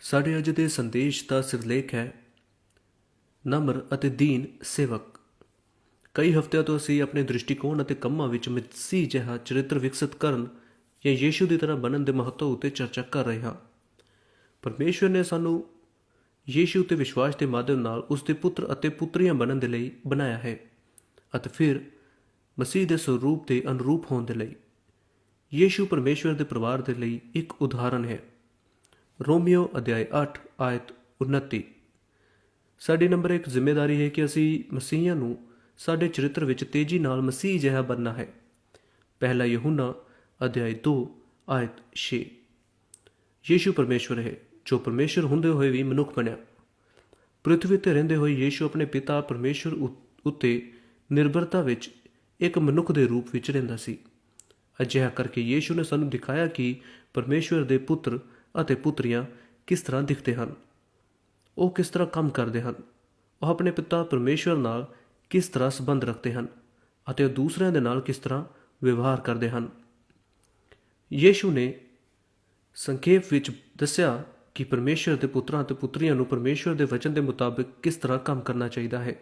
ਸਾਡੇ ਅੱਜ ਦੇ ਸੰਦੇਸ਼ ਦਾ ਸਿਰਲੇਖ ਹੈ, ਨਮਰ ਅਤੇ ਦੀਨ ਸੇਵਕ। ਕਈ ਹਫ਼ਤਿਆਂ ਤੋਂ ਅਸੀਂ ਆਪਣੇ ਦ੍ਰਿਸ਼ਟੀਕੋਣ ਅਤੇ ਕੰਮਾਂ ਵਿੱਚ ਮਸੀਹ ਜਿਹਾ ਚਰਿੱਤਰ ਵਿਕਸਿਤ ਕਰਨ ਜਾਂ ਯੀਸ਼ੂ ਦੀ ਤਰ੍ਹਾਂ ਬਣਨ ਦੇ ਮਹੱਤਵ ਉੱਤੇ ਚਰਚਾ ਕਰ ਰਹੇ ਹਾਂ। ਪਰਮੇਸ਼ਵਰ ਨੇ ਸਾਨੂੰ ਯੀਸ਼ੂ ਤੇ ਵਿਸ਼ਵਾਸ ਦੇ ਮਾਧਿਅਮ ਨਾਲ ਉਸ ਦੇ ਪੁੱਤਰ ਅਤੇ ਪੁੱਤਰੀਆਂ ਬਣਨ ਦੇ ਲਈ ਬਣਾਇਆ ਹੈ ਅਤੇ ਫਿਰ ਮਸੀਹ ਦੇ ਸਰੂਪ ਦੇ ਅਨੁਰੂਪ ਹੋਣ ਦੇ ਲਈ। ਯੀਸ਼ੂ ਪਰਮੇਸ਼ਵਰ ਦੇ ਪਰਿਵਾਰ ਦੇ ਲਈ ਇੱਕ ਉਦਾਹਰਣ ਹੈ। ਰੋਮੀਓ ਅਧਿਆਇ 8 ਆਇਤ 29 ਸਾਡੀ ਨੰਬਰ 1 ਜ਼ਿੰਮੇਵਾਰੀ ਹੈ ਕਿ ਅਸੀਂ ਮਸੀਹਾਂ ਨੂੰ ਸਾਡੇ ਚਰਿੱਤਰ ਵਿੱਚ ਤੇਜ਼ੀ ਨਾਲ ਮਸੀਹ ਜਿਹਾ ਬਣਨਾ ਹੈ। ਪਹਿਲਾ ਯਹੂਨਾ ਅਧਿਆਇ 2 ਆਇਤ 6 ਯੀਸ਼ੂ ਪਰਮੇਸ਼ਵਰ ਹੈ, ਜੋ ਪਰਮੇਸ਼ਵਰ ਹੁੰਦੇ ਹੋਏ ਵੀ ਮਨੁੱਖ ਬਣਿਆ। ਪ੍ਰithvi ਤੇ ਰਹਿੰਦੇ ਹੋਏ ਯੀਸ਼ੂ ਆਪਣੇ ਪਿਤਾ ਪਰਮੇਸ਼ਵਰ ਉੱਤੇ ਨਿਰਭਰਤਾ ਵਿੱਚ ਇੱਕ ਮਨੁੱਖ ਦੇ ਰੂਪ ਵਿੱਚ ਰਹਿੰਦਾ ਸੀ। ਅਜਿਹਾ ਕਰਕੇ ਯੀਸ਼ੂ ਨੇ ਸਾਨੂੰ ਦਿਖਾਇਆ ਕਿ ਪਰਮੇਸ਼ਵਰ ਦੇ ਪੁੱਤਰ ਅਤੇ ਪੁੱਤਰੀਆਂ ਕਿਸ ਤਰ੍ਹਾਂ ਦਿਖਦੇ ਹਨ? ਉਹ ਕਿਸ ਤਰ੍ਹਾਂ ਕੰਮ ਕਰਦੇ ਹਨ? ਉਹ ਆਪਣੇ ਪਿਤਾ ਪਰਮੇਸ਼ਵਰ ਨਾਲ ਕਿਸ ਤਰ੍ਹਾਂ ਸੰਬੰਧ ਰੱਖਦੇ ਹਨ? ਅਤੇ ਉਹ ਦੂਸਰਿਆਂ ਦੇ ਨਾਲ ਕਿਸ ਤਰ੍ਹਾਂ ਵਿਵਹਾਰ ਕਰਦੇ ਹਨ? ਯੀਸ਼ੂ ਨੇ ਸੰਖੇਪ ਵਿੱਚ ਦੱਸਿਆ ਕਿ ਪਰਮੇਸ਼ਵਰ ਦੇ ਪੁੱਤਰਾਂ ਅਤੇ ਪੁੱਤਰੀਆਂ ਨੂੰ ਪਰਮੇਸ਼ਵਰ ਦੇ ਵਚਨ ਦੇ ਮੁਤਾਬਿਕ ਕਿਸ ਤਰ੍ਹਾਂ ਕੰਮ ਕਰਨਾ ਚਾਹੀਦਾ ਹੈ?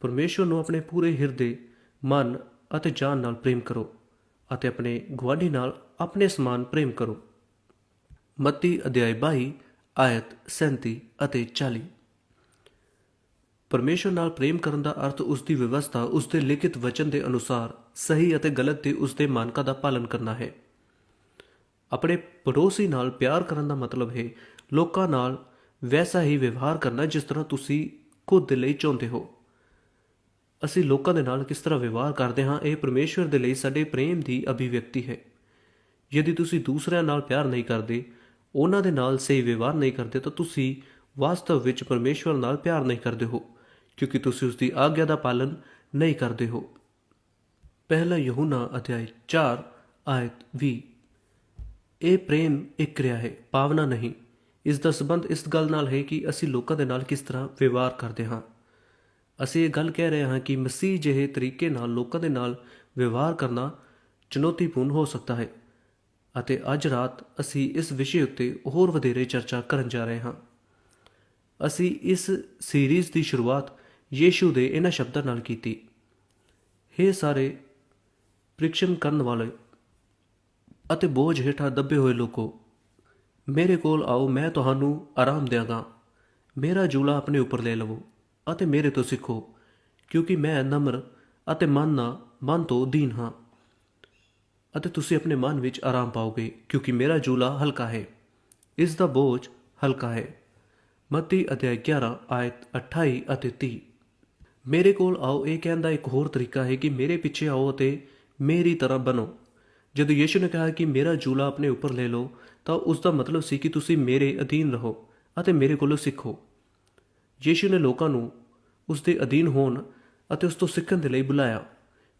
ਪਰਮੇਸ਼ਵਰ ਨੂੰ ਆਪਣੇ ਪੂਰੇ ਹਿਰਦੇ, ਮਨ ਅਤੇ ਜਾਨ ਨਾਲ ਪ੍ਰੇਮ ਕਰੋ ਅਤੇ ਆਪਣੇ ਗੁਆਂਢੀ ਨਾਲ ਆਪਣੇ ਸਮਾਨ ਪ੍ਰੇਮ ਕਰੋ। ਮੱਤੀ ਅਧਿਆਇ 22 ਆਇਤ 37 ਅਤੇ 40 ਪਰਮੇਸ਼ਵਰ ਨਾਲ ਪ੍ਰੇਮ ਕਰਨ ਦਾ ਅਰਥ ਉਸ ਦੀ ਵਿਵਸਥਾ ਉਸ ਦੇ ਲਿਖਿਤ ਵਚਨ ਦੇ ਅਨੁਸਾਰ ਸਹੀ ਅਤੇ ਗਲਤ ਦੇ ਉਸ ਦੇ ਮਾਨਕਾਂ ਦਾ ਪਾਲਨ ਕਰਨਾ ਹੈ। ਆਪਣੇ ਪੜੋਸੀ ਨਾਲ ਪਿਆਰ ਕਰਨ ਦਾ ਮਤਲਬ ਹੈ, ਲੋਕਾਂ ਨਾਲ ਵੈਸਾ ਹੀ ਵਿਵਹਾਰ ਕਰਨਾ ਜਿਸ ਤਰ੍ਹਾਂ ਤੁਸੀਂ ਖੁਦ ਦੇ ਲਈ ਚਾਹੁੰਦੇ ਹੋ। ਅਸੀਂ ਲੋਕਾਂ ਦੇ ਨਾਲ ਕਿਸ ਤਰ੍ਹਾਂ ਵਿਵਹਾਰ ਕਰਦੇ ਹਾਂ, ਇਹ ਪਰਮੇਸ਼ਵਰ ਦੇ ਲਈ ਸਾਡੇ ਪ੍ਰੇਮ ਦੀ ਅਭਿਵਿਅਕਤੀ ਹੈ। ਯਦि ਤੁਸੀਂ ਦੂਸਰਿਆਂ ਨਾਲ ਪਿਆਰ ਨਹੀਂ ਕਰਦੇ ਉਹਨਾਂ ਦੇ ਨਾਲ ਸਹੀ ਵਿਵਹਾਰ ਨਹੀਂ ਕਰਦੇ, ਤਾਂ ਤੁਸੀਂ ਵਾਸਤਵ ਵਿੱਚ ਪਰਮੇਸ਼ਵਰ ਨਾਲ ਪਿਆਰ ਨਹੀਂ ਕਰਦੇ ਹੋ, ਕਿਉਂਕਿ ਤੁਸੀਂ ਉਸ ਦੀ ਆਗਿਆ ਦਾ ਪਾਲਨ ਨਹੀਂ ਕਰਦੇ ਹੋ। ਪਹਿਲਾ ਯਹੂਨਾ ਅਧਿਆਇ 4 ਆਇਤ 20 ਇਹ ਪ੍ਰੇਮ ਇੱਕ ਕਿਰਿਆ ਹੈ ਭਾਵਨਾ ਨਹੀਂ। ਇਸ ਦਾ ਸਬੰਧ ਇਸ ਗੱਲ ਨਾਲ ਹੈ ਕਿ ਅਸੀਂ ਲੋਕਾਂ ਦੇ ਨਾਲ ਕਿਸ ਤਰ੍ਹਾਂ ਵਿਵਹਾਰ ਕਰਦੇ ਹਾਂ। ਅਸੀਂ ਇਹ ਗੱਲ ਕਹਿ ਰਹੇ ਹਾਂ ਕਿ ਮਸੀਹ ਜਿਹੇ ਤਰੀਕੇ ਨਾਲ ਲੋਕਾਂ ਦੇ ਨਾਲ ਵਿਵਹਾਰ ਕਰਨਾ ਚੁਣੌਤੀਪੂਰਨ ਹੋ ਸਕਦਾ ਹੈ। ਅਤੇ ਅੱਜ ਰਾਤ ਅਸੀਂ ਇਸ ਵਿਸ਼ੇ ਉੱਤੇ ਹੋਰ ਵਧੇਰੇ ਚਰਚਾ ਕਰਨ ਜਾ ਰਹੇ ਹਾਂ। ਅਸੀਂ ਇਸ ਸੀਰੀਜ਼ ਦੀ ਸ਼ੁਰੂਆਤ ਯੀਸ਼ੂ ਦੇ ਇਹਨਾਂ ਸ਼ਬਦਾਂ ਨਾਲ ਕੀਤੀ। ਹੇ ਸਾਰੇ ਪ੍ਰੀਖਣ ਕਰਨ ਵਾਲੇ ਅਤੇ ਬੋਝ ਹੇਠਾਂ ਦੱਬੇ ਹੋਏ ਲੋਕੋ, ਮੇਰੇ ਕੋਲ ਆਓ, ਮੈਂ ਤੁਹਾਨੂੰ ਆਰਾਮ ਦਿਆਂਗਾ। ਮੇਰਾ ਜੂਲਾ ਆਪਣੇ ਉੱਪਰ ਲੈ ਲਵੋ ਅਤੇ ਮੇਰੇ ਤੋਂ ਸਿੱਖੋ, ਕਿਉਂਕਿ ਮੈਂ ਨਮਰ ਅਤੇ ਮਨ ਨਾ ਮਨ ਤੋਂ ਦੀਨ ਹਾਂ। ਅਤੇ ਤੁਸੀਂ ਆਪਣੇ ਮਨ ਵਿੱਚ ਆਰਾਮ ਪਾਓਗੇ, ਕਿਉਂਕਿ ਮੇਰਾ ਜੂਲਾ ਹਲਕਾ ਹੈ। ਇਸ ਦਾ ਬੋਝ ਹਲਕਾ ਹੈ। ਮੱਤੀ ਅਧਿਆਇ 11 ਆਇਤ 28 ਅਤੇ 30 ਮੇਰੇ ਕੋਲ ਆਓ, ਇਹ ਕਹਿਣ ਦਾ ਇੱਕ ਹੋਰ ਤਰੀਕਾ ਹੈ ਕਿ ਮੇਰੇ ਪਿੱਛੇ ਆਓ ਅਤੇ ਮੇਰੀ ਤਰ੍ਹਾਂ ਬਣੋ। ਜਦੋਂ ਯੀਸ਼ੂ ਨੇ ਕਿਹਾ ਕਿ ਮੇਰਾ ਜੂਲਾ ਆਪਣੇ ਉੱਪਰ ਲੈ ਲਓ, ਤਾਂ ਉਸ ਦਾ ਮਤਲਬ ਸੀ ਕਿ ਤੁਸੀਂ ਮੇਰੇ ਅਧੀਨ ਰਹੋ ਅਤੇ ਮੇਰੇ ਕੋਲੋਂ ਸਿੱਖੋ। ਯੀਸ਼ੂ ਨੇ ਲੋਕਾਂ ਨੂੰ ਉਸ ਦੇ ਅਧੀਨ ਹੋਣ ਅਤੇ ਉਸ ਤੋਂ ਸਿੱਖਣ ਦੇ ਲਈ ਬੁਲਾਇਆ।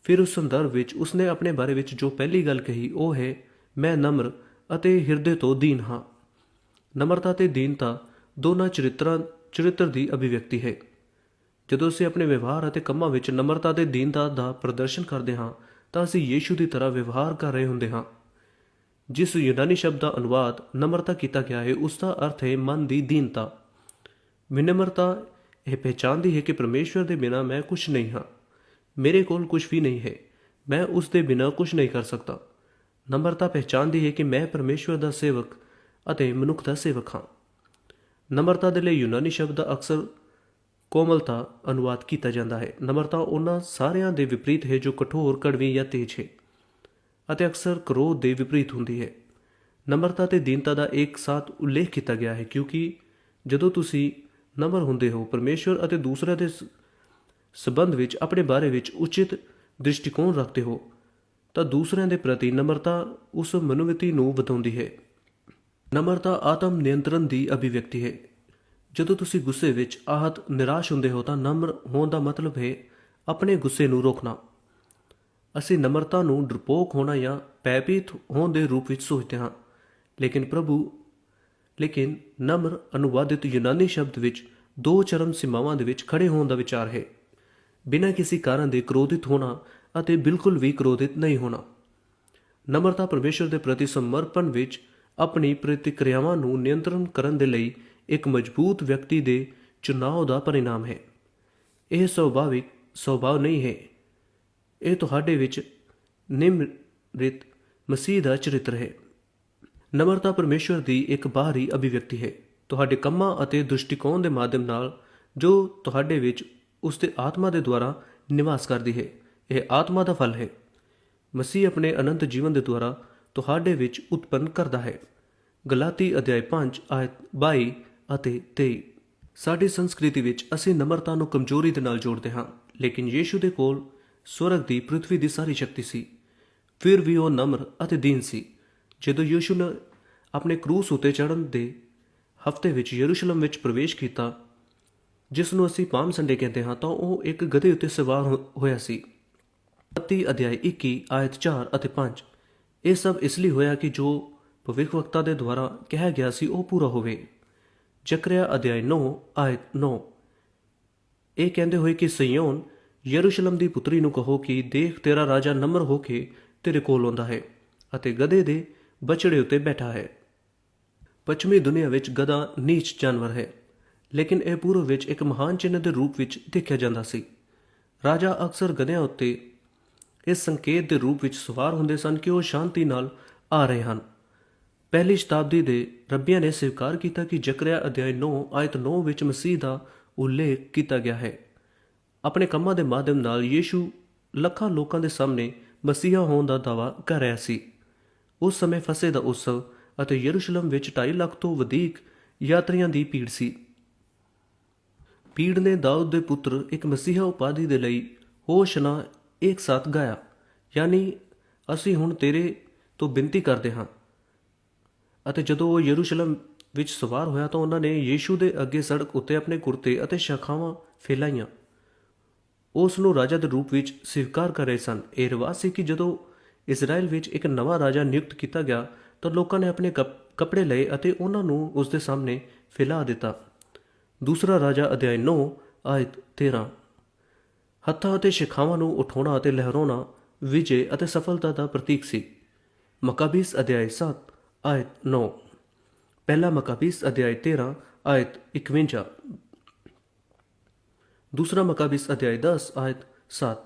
ਫਿਰ ਉਸ ਸੰਦਰਭ ਵਿੱਚ ਉਸਨੇ ਆਪਣੇ ਬਾਰੇ ਵਿੱਚ ਜੋ ਪਹਿਲੀ ਗੱਲ ਕਹੀ, ਉਹ ਹੈ, ਮੈਂ ਨਮਰ ਅਤੇ ਹਿਰਦੇ ਤੋਂ ਦੀਨ ਹਾਂ। ਨਮਰਤਾ ਤੇ ਦੀਨਤਾ ਦੋਨਾਂ ਚਰਿੱਤਰਾਂ, ਚਰਿੱਤਰ ਦੀ ਅਭਿਵਿਅਕਤੀ ਹੈ। ਜਦੋਂ ਅਸੀਂ ਆਪਣੇ ਵਿਵਹਾਰ ਅਤੇ ਕੰਮਾਂ ਵਿੱਚ ਨਮਰਤਾ ਤੇ ਦੀਨਤਾ ਦਾ ਪ੍ਰਦਰਸ਼ਨ ਕਰਦੇ ਹਾਂ, ਤਾਂ ਅਸੀਂ ਯੀਸ਼ੂ ਦੀ ਤਰ੍ਹਾਂ ਵਿਵਹਾਰ ਕਰ ਰਹੇ ਹੁੰਦੇ ਹਾਂ। ਜਿਸ ਯੂਨਾਨੀ ਸ਼ਬਦ ਦਾ ਅਨੁਵਾਦ ਨਮਰਤਾ ਕੀਤਾ ਗਿਆ ਹੈ, ਉਸ ਦਾ ਅਰਥ ਹੈ ਮਨ ਦੀ ਦੀਨਤਾ। ਵਿਨਮਰਤਾ ਇਹ ਪਹਿਚਾਨਦੀ ਹੈ ਕਿ ਪਰਮੇਸ਼ਵਰ ਦੇ ਬਿਨਾ ਮੈਂ ਕੁਝ ਨਹੀਂ ਹਾਂ। ਮੇਰੇ ਕੋਲ ਕੁਝ ਵੀ ਨਹੀਂ ਹੈ। ਮੈਂ ਉਸ ਦੇ ਬਿਨਾਂ ਕੁਝ ਨਹੀਂ ਕਰ ਸਕਦਾ। ਨਮਰਤਾ ਪਹਿਚਾਨਦੀ ਹੈ ਕਿ ਮੈਂ ਪਰਮੇਸ਼ਵਰ ਦਾ ਸੇਵਕ ਅਤੇ ਮਨੁੱਖ ਦਾ ਸੇਵਕ ਹਾਂ। ਨਮਰਤਾ ਦੇ ਲਈ ਯੂਨਾਨੀ ਸ਼ਬਦ ਦਾ ਅਕਸਰ ਕੋਮਲਤਾ ਅਨੁਵਾਦ ਕੀਤਾ ਜਾਂਦਾ ਹੈ। ਨਮਰਤਾ ਉਹਨਾਂ ਸਾਰਿਆਂ ਦੇ ਵਿਪਰੀਤ ਹੈ ਜੋ ਕਠੋਰ, ਕੜਵੀ ਜਾਂ ਤੇਜ਼ ਹੈ ਅਤੇ ਅਕਸਰ ਕ੍ਰੋਧ ਦੇ ਵਿਪਰੀਤ ਹੁੰਦੀ ਹੈ। ਨਮਰਤਾ ਤੇ ਦੀਨਤਾ ਦਾ ਇੱਕ ਸਾਥ ਉਲੇਖ ਕੀਤਾ ਗਿਆ ਹੈ ਕਿਉਂਕਿ ਜਦੋਂ ਤੁਸੀਂ ਨਮਰ ਹੁੰਦੇ ਹੋ, ਪਰਮੇਸ਼ਵਰ ਅਤੇ ਦੂਸਰਿਆਂ ਦੇ ਸ- ਸਬੰਧ ਵਿੱਚ, ਆਪਣੇ ਬਾਰੇ ਵਿੱਚ ਉਚਿਤ ਦ੍ਰਿਸ਼ਟੀਕੋਣ ਰੱਖਦੇ ਹੋ, ਤਾਂ ਦੂਸਰਿਆਂ ਦੇ ਪ੍ਰਤੀ ਨਮਰਤਾ ਉਸ ਮਨੋਵਿਤੀ ਨੂੰ ਵਧਾਉਂਦੀ ਹੈ। ਨਮਰਤਾ ਆਤਮ ਨਿਯੰਤਰਣ ਦੀ ਅਭਿਵਿਅਕਤੀ ਹੈ। ਜਦੋਂ ਤੁਸੀਂ ਗੁੱਸੇ ਵਿੱਚ ਆਹਤ, ਨਿਰਾਸ਼ ਹੁੰਦੇ ਹੋ, ਤਾਂ ਨਮਰ ਹੋਣ ਦਾ ਮਤਲਬ ਹੈ ਆਪਣੇ ਗੁੱਸੇ ਨੂੰ ਰੋਕਣਾ। ਅਸੀਂ ਨਮਰਤਾ ਨੂੰ ਡਰਪੋਕ ਹੋਣਾ ਜਾਂ ਪੈਪੀਤ ਹੋਣ ਦੇ ਰੂਪ ਵਿੱਚ ਸੋਚਦੇ ਹਾਂ। ਲੇਕਿਨ ਪ੍ਰਭੂ, ਲੇਕਿਨ ਨਮਰ ਅਨੁਵਾਦਿਤ ਯੂਨਾਨੀ ਸ਼ਬਦ ਵਿੱਚ ਦੋ ਚਰਮ ਸੀਮਾਵਾਂ ਦੇ ਵਿੱਚ ਖੜੇ ਹੋਣ ਦਾ ਵਿਚਾਰ ਹੈ। ਬਿਨਾਂ ਕਿਸੇ ਕਾਰਨ ਦੇ ਕ੍ਰੋਧਿਤ ਹੋਣਾ ਅਤੇ ਬਿਲਕੁਲ ਵੀ ਕ੍ਰੋਧਿਤ ਨਹੀਂ ਹੋਣਾ। ਨਮਰਤਾ ਪਰਮੇਸ਼ਰ ਦੇ ਪ੍ਰਤੀ ਸਮਰਪਣ ਵਿੱਚ ਆਪਣੀ ਪ੍ਰਤੀਕਿਰਿਆਵਾਂ ਨੂੰ ਨਿਯੰਤਰਣ ਕਰਨ ਦੇ ਲਈ ਇੱਕ ਮਜ਼ਬੂਤ ਵਿਅਕਤੀ ਦੇ ਚੁਣਾਵ ਦਾ ਪਰਿਣਾਮ ਹੈ। ਇਹ ਸੁਭਾਵਿਕ ਸੁਭਾਅ ਨਹੀਂ ਹੈ। ਇਹ ਤੁਹਾਡੇ ਵਿੱਚ ਨਿਮਰਿਤ ਮਸੀਹ ਦਾ ਚਰਿੱਤਰ ਹੈ। ਨਮਰਤਾ ਪਰਮੇਸ਼ਵਰ ਦੀ ਇੱਕ ਬਾਹਰੀ ਅਭਿਵਿਅਕਤੀ ਹੈ। ਤੁਹਾਡੇ ਕੰਮਾਂ ਅਤੇ ਦ੍ਰਿਸ਼ਟੀਕੋਣ ਦੇ ਮਾਧਿਅਮ ਨਾਲ ਜੋ ਤੁਹਾਡੇ ਵਿੱਚ ਉਸ ਦੇ ਆਤਮਾ ਦੇ ਦੁਆਰਾ ਨਿਵਾਸ ਕਰਦੀ ਹੈ। ਇਹ ਆਤਮਾ ਦਾ ਫਲ ਹੈ। ਮਸੀਹ ਆਪਣੇ ਅਨੰਤ ਜੀਵਨ ਦੇ ਦੁਆਰਾ ਤੁਹਾਡੇ ਵਿੱਚ ਉਤਪੰਨ ਕਰਦਾ ਹੈ। ਗਲਾਤੀ ਅਧਿਆਇ 5 ਆਇਤ 22 ਅਤੇ 23 ਸਾਡੀ ਸੰਸਕ੍ਰਿਤੀ ਵਿੱਚ ਅਸੀਂ ਨਮਰਤਾ ਨੂੰ ਕਮਜ਼ੋਰੀ ਦੇ ਨਾਲ ਜੋੜਦੇ ਹਾਂ, ਲੇਕਿਨ ਯੀਸ਼ੂ ਦੇ ਕੋਲ ਸਵਰਗ ਦੀ ਪ੍ਰithvi ਦੀ ਸਾਰੀ ਸ਼ਕਤੀ ਸੀ। ਫਿਰ ਵੀ ਉਹ ਨਮਰ ਅਤੇ ਦੀਨ ਸੀ। ਜਦੋਂ ਯੀਸ਼ੂ ਨੇ ਆਪਣੇ ਕਰੂਸ ਉਤੇ ਚੜ੍ਹਨ ਦੇ ਹਫ਼ਤੇ ਵਿੱਚ ਯਰੂਸ਼ਲਮ ਵਿੱਚ ਪ੍ਰਵੇਸ਼ ਕੀਤਾ ਜਿਸ ਨੂੰ ਅਸੀਂ ਪਾਮ ਸੰਡੇ ਕਹਿੰਦੇ ਹਾਂ, ਤਾਂ ਉਹ ਇੱਕ ਗਧੇ ਉੱਤੇ ਸਵਾਰ ਹੋ- ਹੋਇਆ ਸੀ। ਮੱਤੀ ਅਧਿਆਇ 21 ਆਇਤ 4 ਅਤੇ 5 ਇਹ ਸਭ ਇਸ ਲਈ ਹੋਇਆ ਕਿ ਜੋ ਭਵਿੱਖਵਕਤਾ ਦੇ ਦੁਆਰਾ ਕਿਹਾ ਗਿਆ ਸੀ, ਉਹ ਪੂਰਾ ਹੋਵੇ। ਜ਼ਕਰਿਆ ਅਧਿਆਇ 9 ਆਇਤ 9 ਇਹ ਕਹਿੰਦੇ ਹੋਏ ਕਿ ਸਿਯੋਨ ਯਰੂਸ਼ਲਮ ਦੀ ਪੁੱਤਰੀ ਨੂੰ ਕਹੋ ਕਿ ਦੇਖ, ਤੇਰਾ ਰਾਜਾ ਨਮਰ ਹੋ ਕੇ ਤੇਰੇ ਕੋਲ ਆਉਂਦਾ ਹੈ ਅਤੇ ਗਧੇ ਦੇ ਬਚੜੇ ਉੱਤੇ ਬੈਠਾ ਹੈ। ਪੱਛਮੀ ਦੁਨੀਆ ਵਿੱਚ ਗਧਾ ਨੀਚ ਜਾਨਵਰ ਹੈ। ਲੇਕਿਨ ਇਹ ਪੂਰਵ ਵਿੱਚ ਇੱਕ ਮਹਾਨ ਚਿੰਨ੍ਹ ਦੇ ਰੂਪ ਵਿੱਚ ਦੇਖਿਆ ਜਾਂਦਾ ਸੀ। ਰਾਜਾ ਅਕਸਰ ਗਧਿਆਂ ਉੱਤੇ ਇਸ ਸੰਕੇਤ ਦੇ ਰੂਪ ਵਿੱਚ ਸਵਾਰ ਹੁੰਦੇ ਸਨ ਕਿ ਉਹ ਸ਼ਾਂਤੀ ਨਾਲ ਆ ਰਹੇ ਹਨ। ਪਹਿਲੀ ਸ਼ਤਾਬਦੀ ਦੇ ਰੱਬੀਆਂ ਨੇ ਸਵੀਕਾਰ ਕੀਤਾ ਕਿ ਜ਼ਕਰਿਆ ਅਧਿਆਇ 9 ਆਇਤ 9 ਵਿੱਚ ਮਸੀਹ ਦਾ ਉਲੇਖ ਕੀਤਾ ਗਿਆ ਹੈ। ਆਪਣੇ ਕੰਮਾਂ ਦੇ ਮਾਧਿਅਮ ਨਾਲ ਯੀਸ਼ੂ ਲੱਖਾਂ ਲੋਕਾਂ ਦੇ ਸਾਹਮਣੇ ਮਸੀਹਾ ਹੋਣ ਦਾ ਦਾਅਵਾ ਕਰ ਰਿਹਾ ਸੀ। ਉਸ ਸਮੇਂ ਫਸੇ ਦਾ ਉਤਸਵ ਅਤੇ ਯਰੂਸ਼ਲਮ ਵਿੱਚ 2.5 ਲੱਖ ਤੋਂ ਵਧੇਕ ਯਾਤਰੀਆਂ ਦੀ ਭੀੜ ਸੀ। ਪੀੜ ਨੇ ਦਾਊਦ ਦੇ ਪੁੱਤਰ ਇੱਕ ਮਸੀਹਾ ਉਪਾਧੀ ਦੇ ਲਈ ਹੋਸ਼ਨਾ ਇੱਕ ਸਾਥ ਗਾਇਆ। ਯਾਨੀ ਅਸੀਂ ਹੁਣ ਤੇਰੇ ਤੋਂ ਬੇਨਤੀ ਕਰਦੇ ਹਾਂ। ਅਤੇ ਜਦੋਂ ਉਹ ਯਰੂਸ਼ਲਮ ਵਿੱਚ ਸਵਾਰ ਹੋਇਆ ਤਾਂ ਉਹਨਾਂ ਨੇ ਯੀਸ਼ੂ ਦੇ ਅੱਗੇ ਸੜਕ ਉੱਤੇ ਆਪਣੇ ਕੁਰਤੇ ਅਤੇ ਸ਼ਾਖਾਵਾਂ ਫੈਲਾਈਆਂ। ਉਸ ਨੂੰ ਰਾਜਾ ਦੇ ਰੂਪ ਵਿੱਚ ਸਵੀਕਾਰ ਕਰ ਰਹੇ ਸਨ। ਇਹ ਰਿਵਾਜ ਸੀ ਕਿ ਜਦੋਂ ਇਜ਼ਰਾਈਲ ਵਿੱਚ ਇੱਕ ਨਵਾਂ ਰਾਜਾ ਨਿਯੁਕਤ ਕੀਤਾ ਗਿਆ ਤਾਂ ਲੋਕਾਂ ਨੇ ਆਪਣੇ ਕੱਪ- ਕੱਪੜੇ ਲਏ ਅਤੇ ਉਹਨਾਂ ਨੂੰ ਉਸ ਦੇ ਸਾਹਮਣੇ ਫੈਲਾ ਦਿੱਤਾ। ਦੂਸਰਾ ਰਾਜਾ ਅਧਿਆਇ 9 ਆਇਤ 13 ਹੱਥਾਂ ਅਤੇ ਸ਼ਿਖਾਵਾਂ ਨੂੰ ਉਠਾਉਣਾ ਅਤੇ ਲਹਿਰਾਉਣਾ ਵਿਜੇ ਅਤੇ ਸਫਲਤਾ ਦਾ ਪ੍ਰਤੀਕ ਸੀ। ਮਕਾਬੀਸ ਅਧਿਆਇ 7 ਆਇਤ 9 ਪਹਿਲਾ ਮਕਾਬੀਸ ਅਧਿਆਇ 13 ਆਇਤ 51 ਦੂਸਰਾ ਮਕਾਬੀਸ ਅਧਿਆਇ 10 ਆਇਤ 7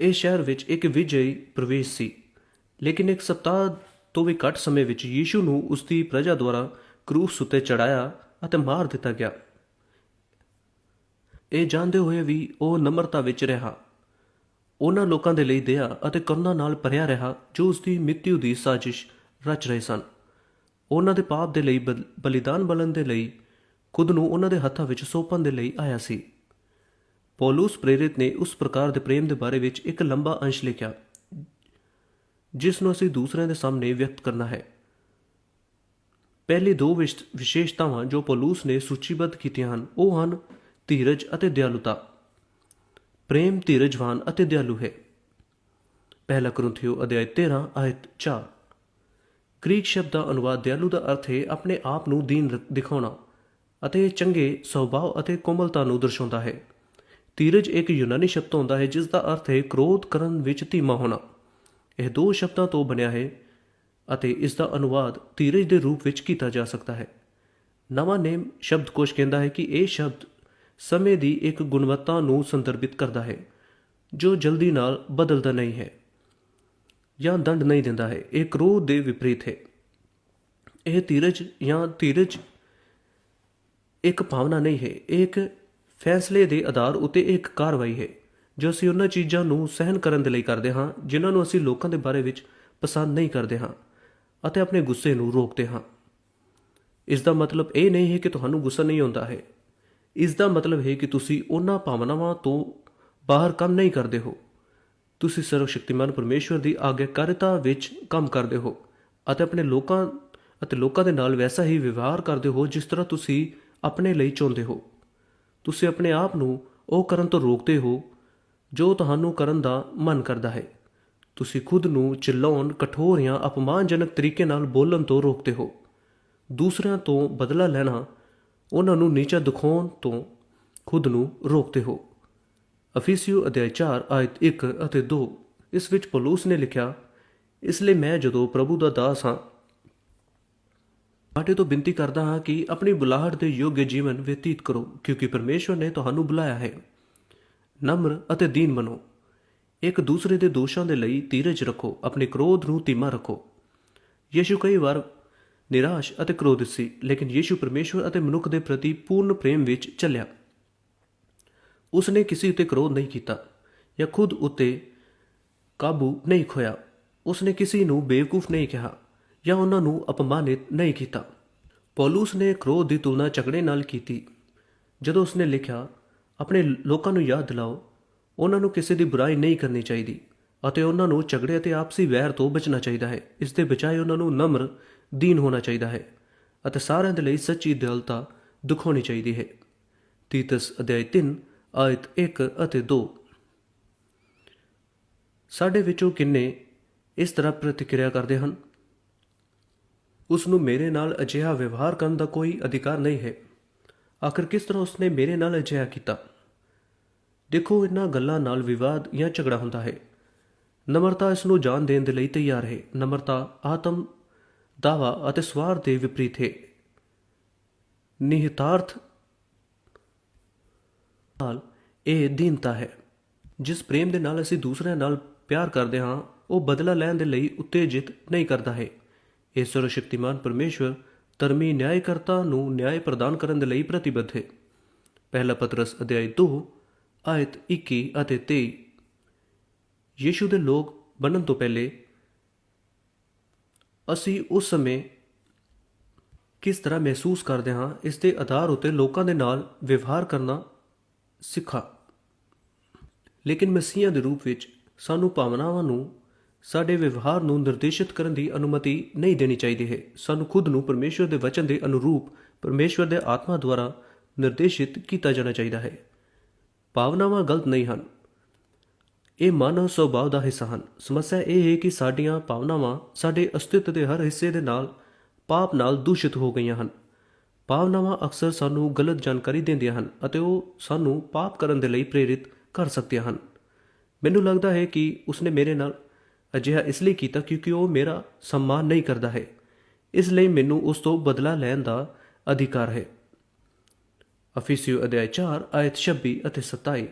ਇਹ ਸ਼ਹਿਰ ਵਿੱਚ ਇੱਕ ਵਿਜੇਈ ਪ੍ਰਵੇਸ਼ ਸੀ, ਲੇਕਿਨ ਇੱਕ ਸਪਤਾਹ ਤੋਂ ਵੀ ਘੱਟ ਸਮੇਂ ਵਿੱਚ ਯੀਸ਼ੂ ਨੂੰ ਉਸ ਦੀ ਪ੍ਰਜਾ ਦੁਆਰਾ ਕਰੂਸ ਉੱਤੇ ਚੜਾਇਆ ਅਤੇ ਮਾਰ ਦਿੱਤਾ ਗਿਆ। ਇਹ ਜਾਣਦੇ ਹੋਏ ਵੀ ਉਹ ਨਮਰਤਾ ਵਿੱਚ ਰਿਹਾ। ਉਹਨਾਂ ਲੋਕਾਂ ਦੇ ਲਈ ਦਇਆ ਅਤੇ ਕਰੁਣਾ ਨਾਲ ਭਰਿਆ ਰਿਹਾ, ਜੋ ਉਸ ਦੀ ਮ੍ਰਿਤਿੂ ਦੀ ਸਾਜ਼ਿਸ਼ ਰਚ ਰਹੇ ਸਨ। ਉਹਨਾਂ ਦੇ ਪਾਪ ਦੇ ਲਈ ਬਲ- ਬਲੀਦਾਨ ਬਲਨ ਦੇ ਲਈ ਖੁਦ ਨੂੰ ਉਹਨਾਂ ਦੇ ਹੱਥਾਂ ਵਿੱਚ ਸੌਂਪਣ ਦੇ ਲਈ ਆਇਆ ਸੀ। ਪੌਲਸ ਪ੍ਰੇਰਿਤ ਨੇ ਉਸ ਪ੍ਰਕਾਰ ਦੇ ਪ੍ਰੇਮ ਦੇ ਬਾਰੇ ਵਿੱਚ ਇੱਕ ਲੰਬਾ ਅੰਸ਼ ਲਿਖਿਆ, ਜਿਸ ਨੂੰ ਅਸੀਂ ਦੂਸਰਿਆਂ ਦੇ ਸਾਹਮਣੇ ਵਿਅਕਤ ਕਰਨਾ ਹੈ। ਪਹਿਲੇ ਦੋ ਵਿਸ਼- ਵਿਸ਼ੇਸ਼ਤਾਵਾਂ ਜੋ ਪੌਲਸ ਨੇ ਸੂਚੀਬੱਧ ਕੀਤੀਆਂ ਹਨ, ਉਹ ਹਨ ਧੀਰਜ ਅਤੇ ਦਿਆਲੁਤਾ। ਪ੍ਰੇਮ ਧੀਰਜਵਾਨ ਅਤੇ ਦਿਆਲੂ ਹੈ। ਪਹਿਲਾ ਕਰੁੰਥੀਓ ਅਧਿਆਇ 13 ਆਇਤ 4 ਗ੍ਰੀਕ ਸ਼ਬਦ ਦਾ ਅਨੁਵਾਦ ਦਿਆਲੂ ਦਾ ਅਰਥ ਹੈ ਆਪਣੇ ਆਪ ਨੂੰ ਦੀਨ ਦਿਖਾਉਣਾ ਅਤੇ ਚੰਗੇ ਸੁਭਾਅ ਅਤੇ ਕੋਮਲਤਾ ਨੂੰ ਦਰਸਾਉਂਦਾ ਹੈ। ਧੀਰਜ ਇੱਕ ਯੂਨਾਨੀ ਸ਼ਬਦ ਹੁੰਦਾ ਹੈ ਜਿਸ ਦਾ ਅਰਥ ਹੈ ਕ੍ਰੋਧ ਕਰਨ ਵਿੱਚ ਧੀਮਾ ਹੋਣਾ। ਇਹ ਦੋ ਸ਼ਬਦਾਂ ਤੋਂ ਬਣਿਆ ਹੈ ਅਤੇ ਇਸ ਦਾ ਅਨੁਵਾਦ ਧੀਰਜ ਦੇ ਰੂਪ ਵਿੱਚ ਕੀਤਾ ਜਾ ਸਕਦਾ ਹੈ। ਨਵਾਂ ਨੇਮ ਸ਼ਬਦਕੋਸ਼ ਕਹਿੰਦਾ ਹੈ ਕਿ ਇਹ ਸ਼ਬਦ ਸਮੇਂ ਦੀ ਇੱਕ ਗੁਣਵੱਤਾ ਨੂੰ ਸੰਦਰਭਿਤ ਕਰਦਾ ਹੈ, ਜੋ ਜਲਦੀ ਨਾਲ ਬਦਲਦਾ ਨਹੀਂ ਹੈ ਜਾਂ ਦੰਡ ਨਹੀਂ ਦਿੰਦਾ ਹੈ। ਇਹ ਕ੍ਰੋਧ ਦੇ ਵਿਪਰੀਤ ਹੈ। ਇਹ ਧੀਰਜ ਜਾਂ ਧੀਰਜ ਇੱਕ ਭਾਵਨਾ ਨਹੀਂ ਹੈ। ਇਹ ਇੱਕ ਫੈਸਲੇ ਦੇ ਆਧਾਰ ਉਤੇ ਇੱਕ ਕਾਰਵਾਈ ਹੈ, ਜੋ ਅਸੀਂ ਉਹਨਾਂ ਚੀਜ਼ਾਂ ਨੂੰ ਸਹਿਨ ਕਰਨ ਦੇ ਲਈ ਕਰਦੇ ਹਾਂ, ਜਿਨ੍ਹਾਂ ਨੂੰ ਅਸੀਂ ਲੋਕਾਂ ਦੇ ਬਾਰੇ ਵਿੱਚ ਪਸੰਦ ਨਹੀਂ ਕਰਦੇ ਹਾਂ। ਅਤੇ ਆਪਣੇ ਗੁੱਸੇ ਨੂੰ ਰੋਕਦੇ ਹਾਂ। ਇਸ ਦਾ ਮਤਲਬ ਇਹ ਨਹੀਂ ਹੈ ਕਿ ਤੁਹਾਨੂੰ ਗੁੱਸਾ ਨਹੀਂ ਆਉਂਦਾ ਹੈ। ਇਸ ਦਾ ਮਤਲਬ ਹੈ ਕਿ ਤੁਸੀਂ ਉਹਨਾਂ ਭਾਵਨਾਵਾਂ ਤੋਂ ਬਾਹਰ ਕੰਮ ਨਹੀਂ ਕਰਦੇ ਹੋ। ਤੁਸੀਂ ਸਰਵ ਸ਼ਕਤੀਮਾਨ ਪਰਮੇਸ਼ਵਰ ਦੀ ਆਗਿਆਕਾਰਿਤਾ ਵਿੱਚ ਕੰਮ ਕਰਦੇ ਹੋ ਅਤੇ ਆਪਣੇ ਲੋਕਾਂ ਅਤੇ ਲੋਕਾਂ ਦੇ ਨਾਲ ਵੈਸਾ ਹੀ ਵਿਵਹਾਰ ਕਰਦੇ ਹੋ ਜਿਸ ਤਰ੍ਹਾਂ ਤੁਸੀਂ ਆਪਣੇ ਲਈ ਚਾਹੁੰਦੇ ਹੋ। ਤੁਸੀਂ ਆਪਣੇ ਆਪ ਨੂੰ ਉਹ ਕਰਨ ਤੋਂ ਰੋਕਦੇ ਹੋ ਜੋ ਤੁਹਾਨੂੰ ਕਰਨ ਦਾ ਮਨ ਕਰਦਾ ਹੈ। ਤੁਸੀਂ ਖੁਦ ਨੂੰ ਚਿੱਲਾਉਣ ਕਠੋਰ ਜਾਂ ਅਪਮਾਨਜਨਕ ਤਰੀਕੇ ਨਾਲ ਬੋਲਣ ਤੋਂ ਰੋਕਦੇ ਹੋ। ਦੂਸਰਿਆਂ ਤੋਂ ਬਦਲਾ ਲੈਣਾ, ਉਹਨਾਂ ਨੂੰ ਨੀਚਾ ਦਿਖਾਉਣ ਤੋਂ ਖੁਦ ਨੂੰ ਰੋਕਦੇ ਹੋ। ਅਫੀਸੀਓ ਅਧਿਆਇ 4 ਆਇਤ 1 ਅਤੇ 2 ਇਸ ਵਿੱਚ ਪੌਲਸ ਨੇ ਲਿਖਿਆ, ਇਸ ਲਈ ਮੈਂ ਜਦੋਂ ਪ੍ਰਭੂ ਦਾ ਦਾਸ ਹਾਂ, ਤੁਹਾਡੇ ਤੋਂ ਬੇਨਤੀ ਕਰਦਾ ਹਾਂ ਕਿ ਆਪਣੀ ਬੁਲਾਹਟ ਦੇ ਯੋਗ ਜੀਵਨ ਬਤੀਤ ਕਰੋ, ਕਿਉਂਕਿ ਪਰਮੇਸ਼ਵਰ ਨੇ ਤੁਹਾਨੂੰ ਬੁਲਾਇਆ ਹੈ। ਨਮਰ ਅਤੇ ਦੀਨ ਬਣੋ ਇੱਕ ਦੂਸਰੇ ਦੇ ਦੋਸ਼ਾਂ ਦੇ ਲਈ ਧੀਰਜ ਰੱਖੋ, ਆਪਣੇ ਕ੍ਰੋਧ ਨੂੰ ਧੀਮਾ ਰੱਖੋ। ਯੀਸ਼ੂ ਕਈ ਵਾਰ ਨਿਰਾਸ਼ ਅਤੇ ਕ੍ਰੋਧਿਤ ਸੀ, ਲੇਕਿਨ ਯੀਸ਼ੂ ਪਰਮੇਸ਼ਵਰ ਅਤੇ ਮਨੁੱਖ ਦੇ ਪ੍ਰਤੀ ਪੂਰਨ ਪ੍ਰੇਮ ਵਿੱਚ ਚੱਲਿਆ। ਉਸਨੇ ਕਿਸੇ ਉੱਤੇ ਕ੍ਰੋਧ ਨਹੀਂ ਕੀਤਾ ਜਾਂ ਖੁਦ ਉੱਤੇ ਕਾਬੂ ਨਹੀਂ ਖੋਇਆ। ਉਸਨੇ ਕਿਸੇ ਨੂੰ ਬੇਵਕੂਫ ਨਹੀਂ ਕਿਹਾ ਜਾਂ ਉਹਨਾਂ ਨੂੰ ਅਪਮਾਨਿਤ ਨਹੀਂ ਕੀਤਾ। ਪੌਲੂਸ ਨੇ ਕ੍ਰੋਧ ਦੀ ਤੁਲਨਾ ਝਗੜੇ ਨਾਲ ਕੀਤੀ। ਜਦੋਂ ਉਸਨੇ ਲਿਖਿਆ, ਆਪਣੇ ਲੋਕਾਂ ਨੂੰ ਯਾਦ ਦਿਲਾਓ ਉਹਨਾਂ ਨੂੰ ਕਿਸੇ ਦੀ ਬੁਰਾਈ ਨਹੀਂ ਕਰਨੀ ਚਾਹੀਦੀ ਅਤੇ ਉਹਨਾਂ ਨੂੰ ਝਗੜੇ ਅਤੇ ਆਪਸੀ ਵੈਰ ਤੋਂ ਬਚਣਾ ਚਾਹੀਦਾ ਹੈ। ਇਸ ਦੇ ਬਜਾਏ ਉਹਨਾਂ ਨੂੰ ਨਮਰ, ਦੀਨ ਹੋਣਾ ਚਾਹੀਦਾ ਹੈ ਅਤੇ ਸਾਰਿਆਂ ਦੇ ਲਈ ਸੱਚੀ ਦਿਲਤਾ ਦਿਖਾਉਣੀ ਚਾਹੀਦੀ ਹੈ। ਤੀਤਸ ਅਧਿਆਇ 3 ਆਇਤ 1 ਅਤੇ 2 ਸਾਡੇ ਵਿੱਚੋਂ ਕਿੰਨੇ ਇਸ ਤਰ੍ਹਾਂ ਪ੍ਰਤੀਕਿਰਿਆ ਕਰਦੇ ਹਨ? ਉਸ ਨੂੰ ਮੇਰੇ ਨਾਲ ਅਜਿਹਾ ਵਿਵਹਾਰ ਕਰਨ ਦਾ ਕੋਈ ਅਧਿਕਾਰ ਨਹੀਂ ਹੈ। ਆਖਰ ਕਿਸ ਤਰ੍ਹਾਂ ਉਸਨੇ ਮੇਰੇ ਨਾਲ ਅਜਿਹਾ ਕੀਤਾ? ਦੇਖੋ ਇਹਨਾਂ ਗੱਲਾਂ ਨਾਲ ਵਿਵਾਦ ਜਾਂ ਝਗੜਾ ਹੁੰਦਾ ਹੈ। ਨਮਰਤਾ ਇਸ ਨੂੰ ਜਾਣ ਦੇਣ ਦੇ ਲਈ ਤਿਆਰ ਹੈ। ਨਮਰਤਾ ਆਤਮ ਦਾਵਾ ਅਤੇ ਸਵਾਰ ਦੇ ਵਿਪਰੀਤ ਹੈ। ਨਿਹਿਤਾਰਥ ਨਾਲ ਇਹ ਦੀਨਤਾ ਹੈ। ਜਿਸ ਪ੍ਰੇਮ ਦੇ ਨਾਲ ਅਸੀਂ ਦੂਸਰਿਆਂ ਨਾਲ ਪਿਆਰ ਕਰਦੇ ਹਾਂ, ਉਹ ਬਦਲਾ ਲੈਣ ਦੇ ਲਈ ਉਤੇਜਿਤ ਨਹੀਂ ਕਰਦਾ ਹੈ। ਇਹ ਸਰਵਸ਼ਕਤੀਮਾਨ ਪਰਮੇਸ਼ਵਰ ਧਰਮੀ ਨਿਆਂਕਰਤਾ ਨੂੰ ਨਿਆਂ ਪ੍ਰਦਾਨ ਕਰਨ ਦੇ ਲਈ ਪ੍ਰਤੀਬੱਧ ਹੈ। ਪਹਿਲਾ ਪਤਰਸ ਅਧਿਆਇ 2 ਆਇਤ 21 ਅਤੇ 23 ਯੀਸ਼ੂ ਦੇ ਲੋਕ ਬਣਨ ਤੋਂ ਪਹਿਲੇ ਅਸੀਂ ਉਸ ਸਮੇਂ ਕਿਸ ਤਰ੍ਹਾਂ ਮਹਿਸੂਸ ਕਰਦੇ ਹਾਂ, ਇਸ ਦੇ ਆਧਾਰ ਉਤੇ ਲੋਕਾਂ ਦੇ ਨਾਲ ਵਿਵਹਾਰ ਕਰਨਾ ਸਿੱਖਾ। ਲੇਕਿਨ ਮਸੀਹਾਂ ਦੇ ਰੂਪ ਵਿੱਚ ਸਾਨੂੰ ਭਾਵਨਾਵਾਂ ਨੂੰ, ਸਾਡੇ ਵਿਵਹਾਰ ਨੂੰ ਨਿਰਦੇਸ਼ਿਤ ਕਰਨ ਦੀ ਅਨੁਮਤੀ ਨਹੀਂ ਦੇਣੀ ਚਾਹੀਦੀ ਹੈ। ਸਾਨੂੰ ਖੁਦ ਨੂੰ ਪਰਮੇਸ਼ਵਰ ਦੇ ਵਚਨ ਦੇ ਅਨੁਰੂਪ ਪਰਮੇਸ਼ਵਰ ਦੇ ਆਤਮਾ ਦੁਆਰਾ ਨਿਰਦੇਸ਼ਿਤ ਕੀਤਾ ਜਾਣਾ ਚਾਹੀਦਾ ਹੈ। ਭਾਵਨਾਵਾਂ ਗਲਤ ਨਹੀਂ ਹਨ। ਇਹ ਮਾਨਵ ਸੁਭਾਅ ਦਾ ਹਿੱਸਾ ਹਨ। ਸਮੱਸਿਆ ਇਹ ਹੈ ਕਿ ਸਾਡੀਆਂ ਭਾਵਨਾਵਾਂ ਸਾਡੇ ਅਸਤਿਤਵ ਦੇ ਹਰ ਹਿੱਸੇ ਦੇ ਨਾਲ, ਪਾਪ ਨਾਲ ਦੂਸ਼ਿਤ ਹੋ ਗਈਆਂ ਹਨ। ਭਾਵਨਾਵਾਂ ਅਕਸਰ ਸਾਨੂੰ ਗਲਤ ਜਾਣਕਾਰੀ ਦਿੰਦੀਆਂ ਹਨ ਅਤੇ ਉਹ ਸਾਨੂੰ ਪਾਪ ਕਰਨ ਦੇ ਲਈ ਪ੍ਰੇਰਿਤ ਕਰ ਸਕਦੀਆਂ ਹਨ। ਮੈਨੂੰ ਲੱਗਦਾ ਹੈ ਕਿ ਉਸਨੇ ਮੇਰੇ ਨਾਲ ਅਜਿਹਾ ਇਸ ਲਈ ਕੀਤਾ ਕਿਉਂਕਿ ਉਹ ਮੇਰਾ ਸਨਮਾਨ ਨਹੀਂ ਕਰਦਾ ਹੈ। ਇਸ ਲਈ ਮੈਨੂੰ ਉਸ ਤੋਂ ਬਦਲਾ ਲੈਣ ਦਾ ਅਧਿਕਾਰ ਹੈ। ਅਫੀਸਿਓ ਅਧਿਆਇ 4 ਆਇਤ 26 ਅਤੇ 27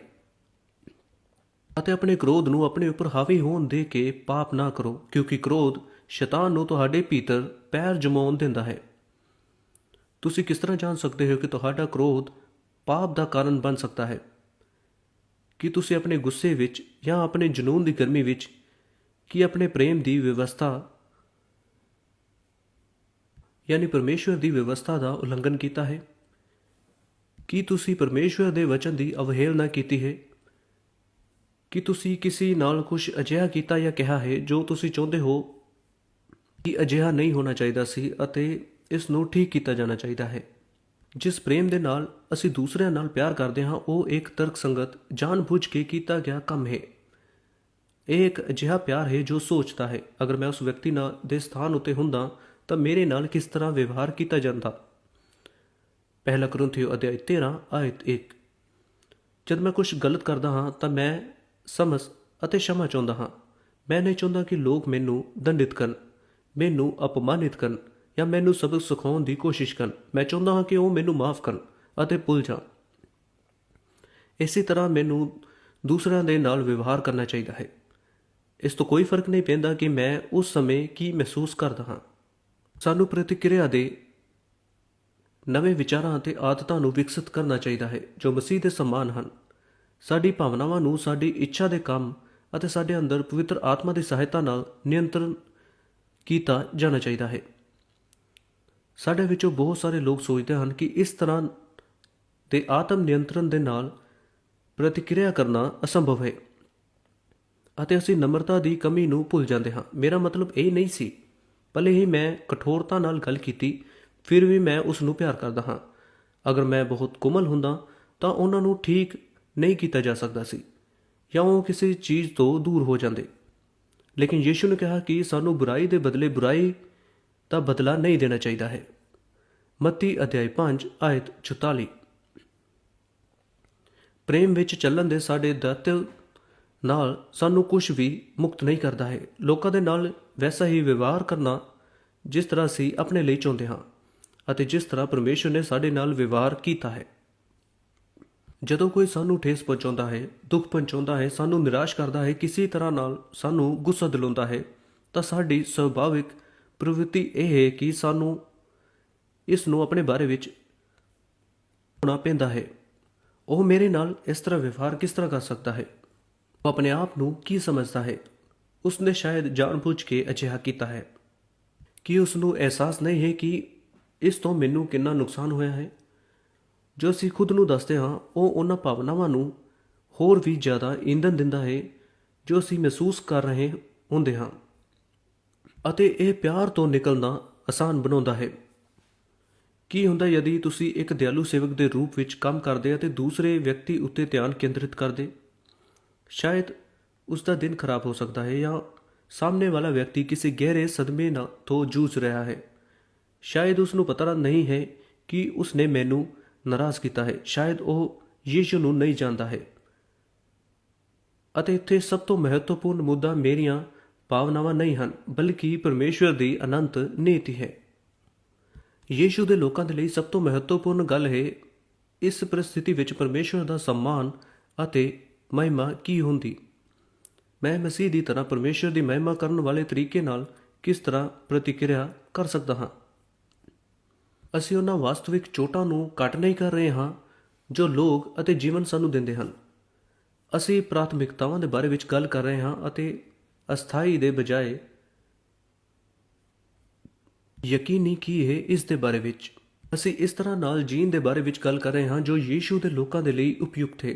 ਅਤੇ ਆਪਣੇ ਕ੍ਰੋਧ ਨੂੰ ਆਪਣੇ ਉੱਪਰ ਹਾਵੀ ਹੋਣ ਦੇ ਕੇ ਪਾਪ ਨਾ ਕਰੋ, ਕਿਉਂਕਿ ਕ੍ਰੋਧ ਸ਼ੈਤਾਨ ਨੂੰ ਤੁਹਾਡੇ ਭੀਤਰ ਪੈਰ ਜਮਾਉਣ ਦਿੰਦਾ ਹੈ। ਤੁਸੀਂ ਕਿਸ ਤਰ੍ਹਾਂ ਜਾਣ ਸਕਦੇ ਹੋ ਕਿ ਤੁਹਾਡਾ ਕ੍ਰੋਧ ਪਾਪ ਦਾ ਕਾਰਨ ਬਣ ਸਕਦਾ ਹੈ? ਕਿ ਤੁਸੀਂ ਆਪਣੇ ਗੁੱਸੇ ਵਿੱਚ ਜਾਂ ਆਪਣੇ ਜਨੂਨ ਦੀ ਗਰਮੀ ਵਿੱਚ ਕੀ ਆਪਣੇ ਪ੍ਰੇਮ ਦੀ ਵਿਵਸਥਾ ਯਾਨੀ ਪਰਮੇਸ਼ਵਰ ਦੀ ਵਿਵਸਥਾ ਦਾ ਉਲੰਘਣ ਕੀਤਾ ਹੈ? ਕੀ ਤੁਸੀਂ ਪਰਮੇਸ਼ਵਰ ਦੇ ਵਚਨ ਦੀ ਅਵਹੇਲਨਾ ਕੀਤੀ ਹੈ? ਕਿ ਤੁਸੀਂ ਕਿਸੇ ਨਾਲ ਕੁਝ ਅਜਿਹਾ ਕੀਤਾ ਜਾਂ ਕਿਹਾ ਹੈ ਜੋ ਤੁਸੀਂ ਚਾਹੁੰਦੇ ਹੋ ਕਿ ਅਜਿਹਾ ਨਹੀਂ ਹੋਣਾ ਚਾਹੀਦਾ ਸੀ ਅਤੇ ਇਸ ਨੂੰ ਠੀਕ ਕੀਤਾ ਜਾਣਾ ਚਾਹੀਦਾ ਹੈ? ਜਿਸ ਪ੍ਰੇਮ ਦੇ ਨਾਲ ਅਸੀਂ ਦੂਸਰਿਆਂ ਨਾਲ ਪਿਆਰ ਕਰਦੇ ਹਾਂ, ਉਹ ਇੱਕ ਤਰਕਸੰਗਤ ਜਾਣਬੁੱਝ ਕੇ ਕੀਤਾ ਗਿਆ ਕੰਮ ਹੈ। ਇਹ ਇੱਕ ਅਜਿਹਾ ਪਿਆਰ ਹੈ ਜੋ ਸੋਚਦਾ ਹੈ, ਅਗਰ ਮੈਂ ਉਸ ਵਿਅਕਤੀ ਨਾਲ ਦੇ ਸਥਾਨ ਉੱਤੇ ਹੁੰਦਾ ਤਾਂ ਮੇਰੇ ਨਾਲ ਕਿਸ ਤਰ੍ਹਾਂ ਵਿਵਹਾਰ ਕੀਤਾ ਜਾਂਦਾ? ਪਹਿਲਾ ਕਰੰਥੀਓ ਅਧਿਆਇ 13 ਆਇਤ 1 ਜਦ ਮੈਂ ਕੁਝ ਗਲਤ ਕਰਦਾ ਹਾਂ, ਤਾਂ ਮੈਂ ਸਮਝ ਅਤੇ ਸ਼ਮਾ ਚਾਹੁੰਦਾ ਹਾਂ। ਮੈਂ ਨਹੀਂ ਚਾਹੁੰਦਾ ਕਿ ਲੋਕ ਮੈਨੂੰ ਦੰਡਿਤ ਕਰਨ, ਮੈਨੂੰ ਅਪਮਾਨਿਤ ਕਰਨ, ਜਾਂ ਮੈਨੂੰ ਸਬਕ ਸਿਖਾਉਣ ਦੀ ਕੋਸ਼ਿਸ਼ ਕਰਨ। ਮੈਂ ਚਾਹੁੰਦਾ ਹਾਂ ਕਿ ਉਹ ਮੈਨੂੰ ਮਾਫ ਕਰਨ ਅਤੇ ਭੁੱਲ ਜਾਣ। ਇਸੇ ਤਰ੍ਹਾਂ ਮੈਨੂੰ ਦੂਸਰਿਆਂ ਦੇ ਨਾਲ ਵਿਵਹਾਰ ਕਰਨਾ ਚਾਹੀਦਾ ਹੈ। ਇਸ ਤੋਂ ਕੋਈ ਫ਼ਰਕ ਨਹੀਂ ਪੈਂਦਾ ਕਿ ਮੈਂ ਉਸ ਸਮੇਂ ਕੀ ਮਹਿਸੂਸ ਕਰਦਾ ਹਾਂ। ਸਾਨੂੰ ਪ੍ਰਤੀਕਿਰਿਆ ਦੇ ਨਵੇਂ ਵਿਚਾਰਾਂ ਅਤੇ ਆਦਤਾਂ ਨੂੰ ਵਿਕਸਿਤ ਕਰਨਾ ਚਾਹੀਦਾ ਹੈ, ਜੋ ਮਸੀਹ ਦੇ ਸਮਾਨ ਹਨ। ਸਾਡੀ ਭਾਵਨਾਵਾਂ ਨੂੰ ਸਾਡੀ ਇੱਛਾ ਦੇ ਕੰਮ ਅਤੇ ਸਾਡੇ ਅੰਦਰ ਪਵਿੱਤਰ ਆਤਮਾ ਦੀ ਸਹਾਇਤਾ ਨਾਲ ਨਿਯੰਤਰਣ ਕੀਤਾ ਜਾਣਾ ਚਾਹੀਦਾ ਹੈ। ਸਾਡੇ ਵਿੱਚੋਂ ਬਹੁਤ ਸਾਰੇ ਲੋਕ ਸੋਚਦੇ ਹਨ ਕਿ ਇਸ ਤਰ੍ਹਾਂ ਦੇ ਆਤਮ ਨਿਯੰਤਰਣ ਦੇ ਨਾਲ ਪ੍ਰਤੀਕਿਰਿਆ ਕਰਨਾ ਅਸੰਭਵ ਹੈ ਅਤੇ ਅਸੀਂ ਨਮਰਤਾ ਦੀ ਕਮੀ ਨੂੰ ਭੁੱਲ ਜਾਂਦੇ ਹਾਂ। ਮੇਰਾ ਮਤਲਬ ਇਹ ਨਹੀਂ ਸੀ। ਭਲੇ ਹੀ ਮੈਂ ਕਠੋਰਤਾ ਨਾਲ ਗੱਲ ਕੀਤੀ ਫਿਰ ਵੀ ਮੈਂ ਉਸ ਨੂੰ ਪਿਆਰ ਕਰਦਾ ਹਾਂ। ਅਗਰ ਮੈਂ ਬਹੁਤ ਕੋਮਲ ਹੁੰਦਾ, ਤਾਂ ਉਹਨਾਂ ਨੂੰ ਠੀਕ ਨਹੀਂ ਕੀਤਾ ਜਾ ਸਕਦਾ ਸੀ, ਜਾਂ ਉਹ ਕਿਸੇ ਚੀਜ਼ ਤੋਂ ਦੂਰ ਹੋ ਜਾਂਦੇ। ਲੇਕਿਨ ਯੀਸ਼ੂ ਨੇ ਕਿਹਾ ਕਿ ਸਾਨੂੰ ਬੁਰਾਈ ਦੇ ਬਦਲੇ ਬੁਰਾਈ ਦਾ ਬਦਲਾ ਨਹੀਂ ਦੇਣਾ ਚਾਹੀਦਾ ਹੈ। ਮੱਤੀ ਅਧਿਆਇ 5 ਆਇਤ 44 ਪ੍ਰੇਮ ਵਿੱਚ ਚੱਲਣ ਦੇ ਸਾਡੇ ਦਾਤਿਵ ਨਾਲ ਸਾਨੂੰ ਕੁਝ ਵੀ ਮੁਕਤ ਨਹੀਂ ਕਰਦਾ ਹੈ। ਲੋਕਾਂ ਦੇ ਨਾਲ ਵੈਸਾ ਹੀ ਵਿਵਹਾਰ ਕਰਨਾ ਜਿਸ ਤਰ੍ਹਾਂ ਅਸੀਂ ਆਪਣੇ ਲਈ ਚਾਹੁੰਦੇ ਹਾਂ। ਅਤੇ ਜਿਸ ਤਰ੍ਹਾਂ ਪਰਮੇਸ਼ਰ ਨੇ ਸਾਡੇ ਨਾਲ ਵਿਵਹਾਰ ਕੀਤਾ ਹੈ। ਜਦੋਂ ਕੋਈ ਸਾਨੂੰ ਠੇਸ ਪਹੁੰਚਾਉਂਦਾ ਹੈ, ਦੁੱਖ ਪਹੁੰਚਾਉਂਦਾ ਹੈ, ਸਾਨੂੰ ਨਿਰਾਸ਼ ਕਰਦਾ ਹੈ, ਕਿਸੇ ਤਰ੍ਹਾਂ ਨਾਲ ਸਾਨੂੰ ਗੁੱਸਾ ਦਿਲਾਉਂਦਾ ਹੈ, ਤਾਂ ਸਾਡੀ ਸੁਭਾਵਿਕ ਪ੍ਰਵਿਰਤੀ ਇਹ ਹੈ ਕਿ ਸਾਨੂੰ ਇਸ ਨੂੰ ਆਪਣੇ ਬਾਰੇ ਵਿੱਚ ਹੋਣਾ ਪੈਂਦਾ ਹੈ। ਉਹ ਮੇਰੇ ਨਾਲ ਇਸ ਤਰ੍ਹਾਂ ਵਿਵਹਾਰ ਕਿਸ ਤਰ੍ਹਾਂ ਕਰ ਸਕਦਾ ਹੈ? ਉਹ ਆਪਣੇ ਆਪ ਨੂੰ ਕੀ ਸਮਝਦਾ ਹੈ? ਉਸਨੇ ਸ਼ਾਇਦ ਜਾਣਬੁੱਝ ਕੇ ਅਜਿਹਾ ਕੀਤਾ ਹੈ ਕਿ ਉਸ ਨੂੰ ਅਹਿਸਾਸ ਨਹੀਂ ਹੈ ਕਿ ਇਸ ਤੋਂ ਮੈਨੂੰ ਕਿੰਨਾ ਨੁਕਸਾਨ ਹੋਇਆ ਹੈ? ਜੋ ਅਸੀਂ ਖੁਦ ਨੂੰ ਦੱਸਦੇ ਹਾਂ, ਉਹ ਉਹਨਾਂ ਭਾਵਨਾਵਾਂ ਨੂੰ ਹੋਰ ਵੀ ਜ਼ਿਆਦਾ ਇੰਧਨ ਦਿੰਦਾ ਹੈ, ਜੋ ਅਸੀਂ ਮਹਿਸੂਸ ਕਰ ਰਹੇ ਹੁੰਦੇ ਹਾਂ। ਅਤੇ ਇਹ ਪਿਆਰ ਤੋਂ ਨਿਕਲਣਾ ਆਸਾਨ ਬਣਾਉਂਦਾ ਹੈ। ਕੀ ਹੁੰਦਾ ਯਦੀ ਤੁਸੀਂ ਇੱਕ ਦਿਆਲੂ ਸੇਵਕ ਦੇ ਰੂਪ ਵਿੱਚ ਕੰਮ ਕਰਦੇ ਅਤੇ ਦੂਸਰੇ ਵਿਅਕਤੀ ਉੱਤੇ ਧਿਆਨ ਕੇਂਦਰਿਤ ਕਰਦੇ? ਸ਼ਾਇਦ ਉਸ ਦਾ ਦਿਨ ਖਰਾਬ ਹੋ ਸਕਦਾ ਹੈ ਜਾਂ ਸਾਹਮਣੇ ਵਾਲਾ ਵਿਅਕਤੀ ਕਿਸੇ ਗਹਿਰੇ ਸਦਮੇ ਨਾਲ ਤੋਂ ਜੂਝ ਰਿਹਾ ਹੈ। ਸ਼ਾਇਦ ਉਸ ਨੂੰ ਪਤਾ ਨਹੀਂ ਹੈ ਕਿ ਉਸ ਨੇ ਮੈਨੂੰ ਨਾਰਾਜ਼ ਕੀਤਾ ਹੈ। ਸ਼ਾਇਦ ਉਹ ਯੀਸ਼ੂ ਨੂੰ ਨਹੀਂ ਜਾਣਦਾ ਹੈ। ਅਤੇ ਇੱਥੇ ਸਭ ਤੋਂ ਮਹੱਤਵਪੂਰਨ ਮੁੱਦਾ ਮੇਰੀਆਂ ਭਾਵਨਾਵਾਂ ਨਹੀਂ ਹਨ, ਬਲਕਿ ਪਰਮੇਸ਼ਵਰ ਦੀ ਅਨੰਤ ਨੀਤੀ ਹੈ। ਯੀਸ਼ੂ ਦੇ ਲੋਕਾਂ ਦੇ ਲਈ ਸਭ ਤੋਂ ਮਹੱਤਵਪੂਰਨ ਗੱਲ ਹੈ, ਇਸ ਪਰਿਸਥਿਤੀ ਵਿੱਚ ਪਰਮੇਸ਼ਵਰ ਦਾ ਸਨਮਾਨ ਅਤੇ ਮਹਿਮਾ ਕੀ ਹੁੰਦੀ? ਮੈਂ ਮਸੀਹ ਦੀ ਤਰ੍ਹਾਂ ਪਰਮੇਸ਼ਵਰ ਦੀ ਮਹਿਮਾ ਕਰਨ ਵਾਲੇ ਤਰੀਕੇ ਨਾਲ ਕਿਸ ਤਰ੍ਹਾਂ ਪ੍ਰਤੀਕਿਰਿਆ ਕਰ ਸਕਦਾ ਹਾਂ? ਅਸੀਂ ਉਹਨਾਂ ਵਾਸਤਵਿਕ ਚੋਟਾਂ ਨੂੰ ਘੱਟ ਨਹੀਂ ਕਰ ਰਹੇ ਹਾਂ, ਜੋ ਲੋਕ ਅਤੇ ਜੀਵਨ ਸਾਨੂੰ ਦਿੰਦੇ ਹਨ। ਅਸੀਂ ਪ੍ਰਾਥਮਿਕਤਾਵਾਂ ਦੇ ਬਾਰੇ ਵਿੱਚ ਗੱਲ ਕਰ ਰਹੇ ਹਾਂ ਅਤੇ ਅਸਥਾਈ ਦੇ ਬਜਾਏ ਯਕੀਨੀ ਕੀ ਹੈ ਇਸ ਦੇ ਬਾਰੇ ਵਿੱਚ? ਅਸੀਂ ਇਸ ਤਰ੍ਹਾਂ ਨਾਲ ਜੀਣ ਦੇ ਬਾਰੇ ਵਿੱਚ ਗੱਲ ਕਰ ਰਹੇ ਹਾਂ ਜੋ ਯੀਸ਼ੂ ਦੇ ਲੋਕਾਂ ਦੇ ਲਈ ਉਪਯੁਕਤ ਹੈ।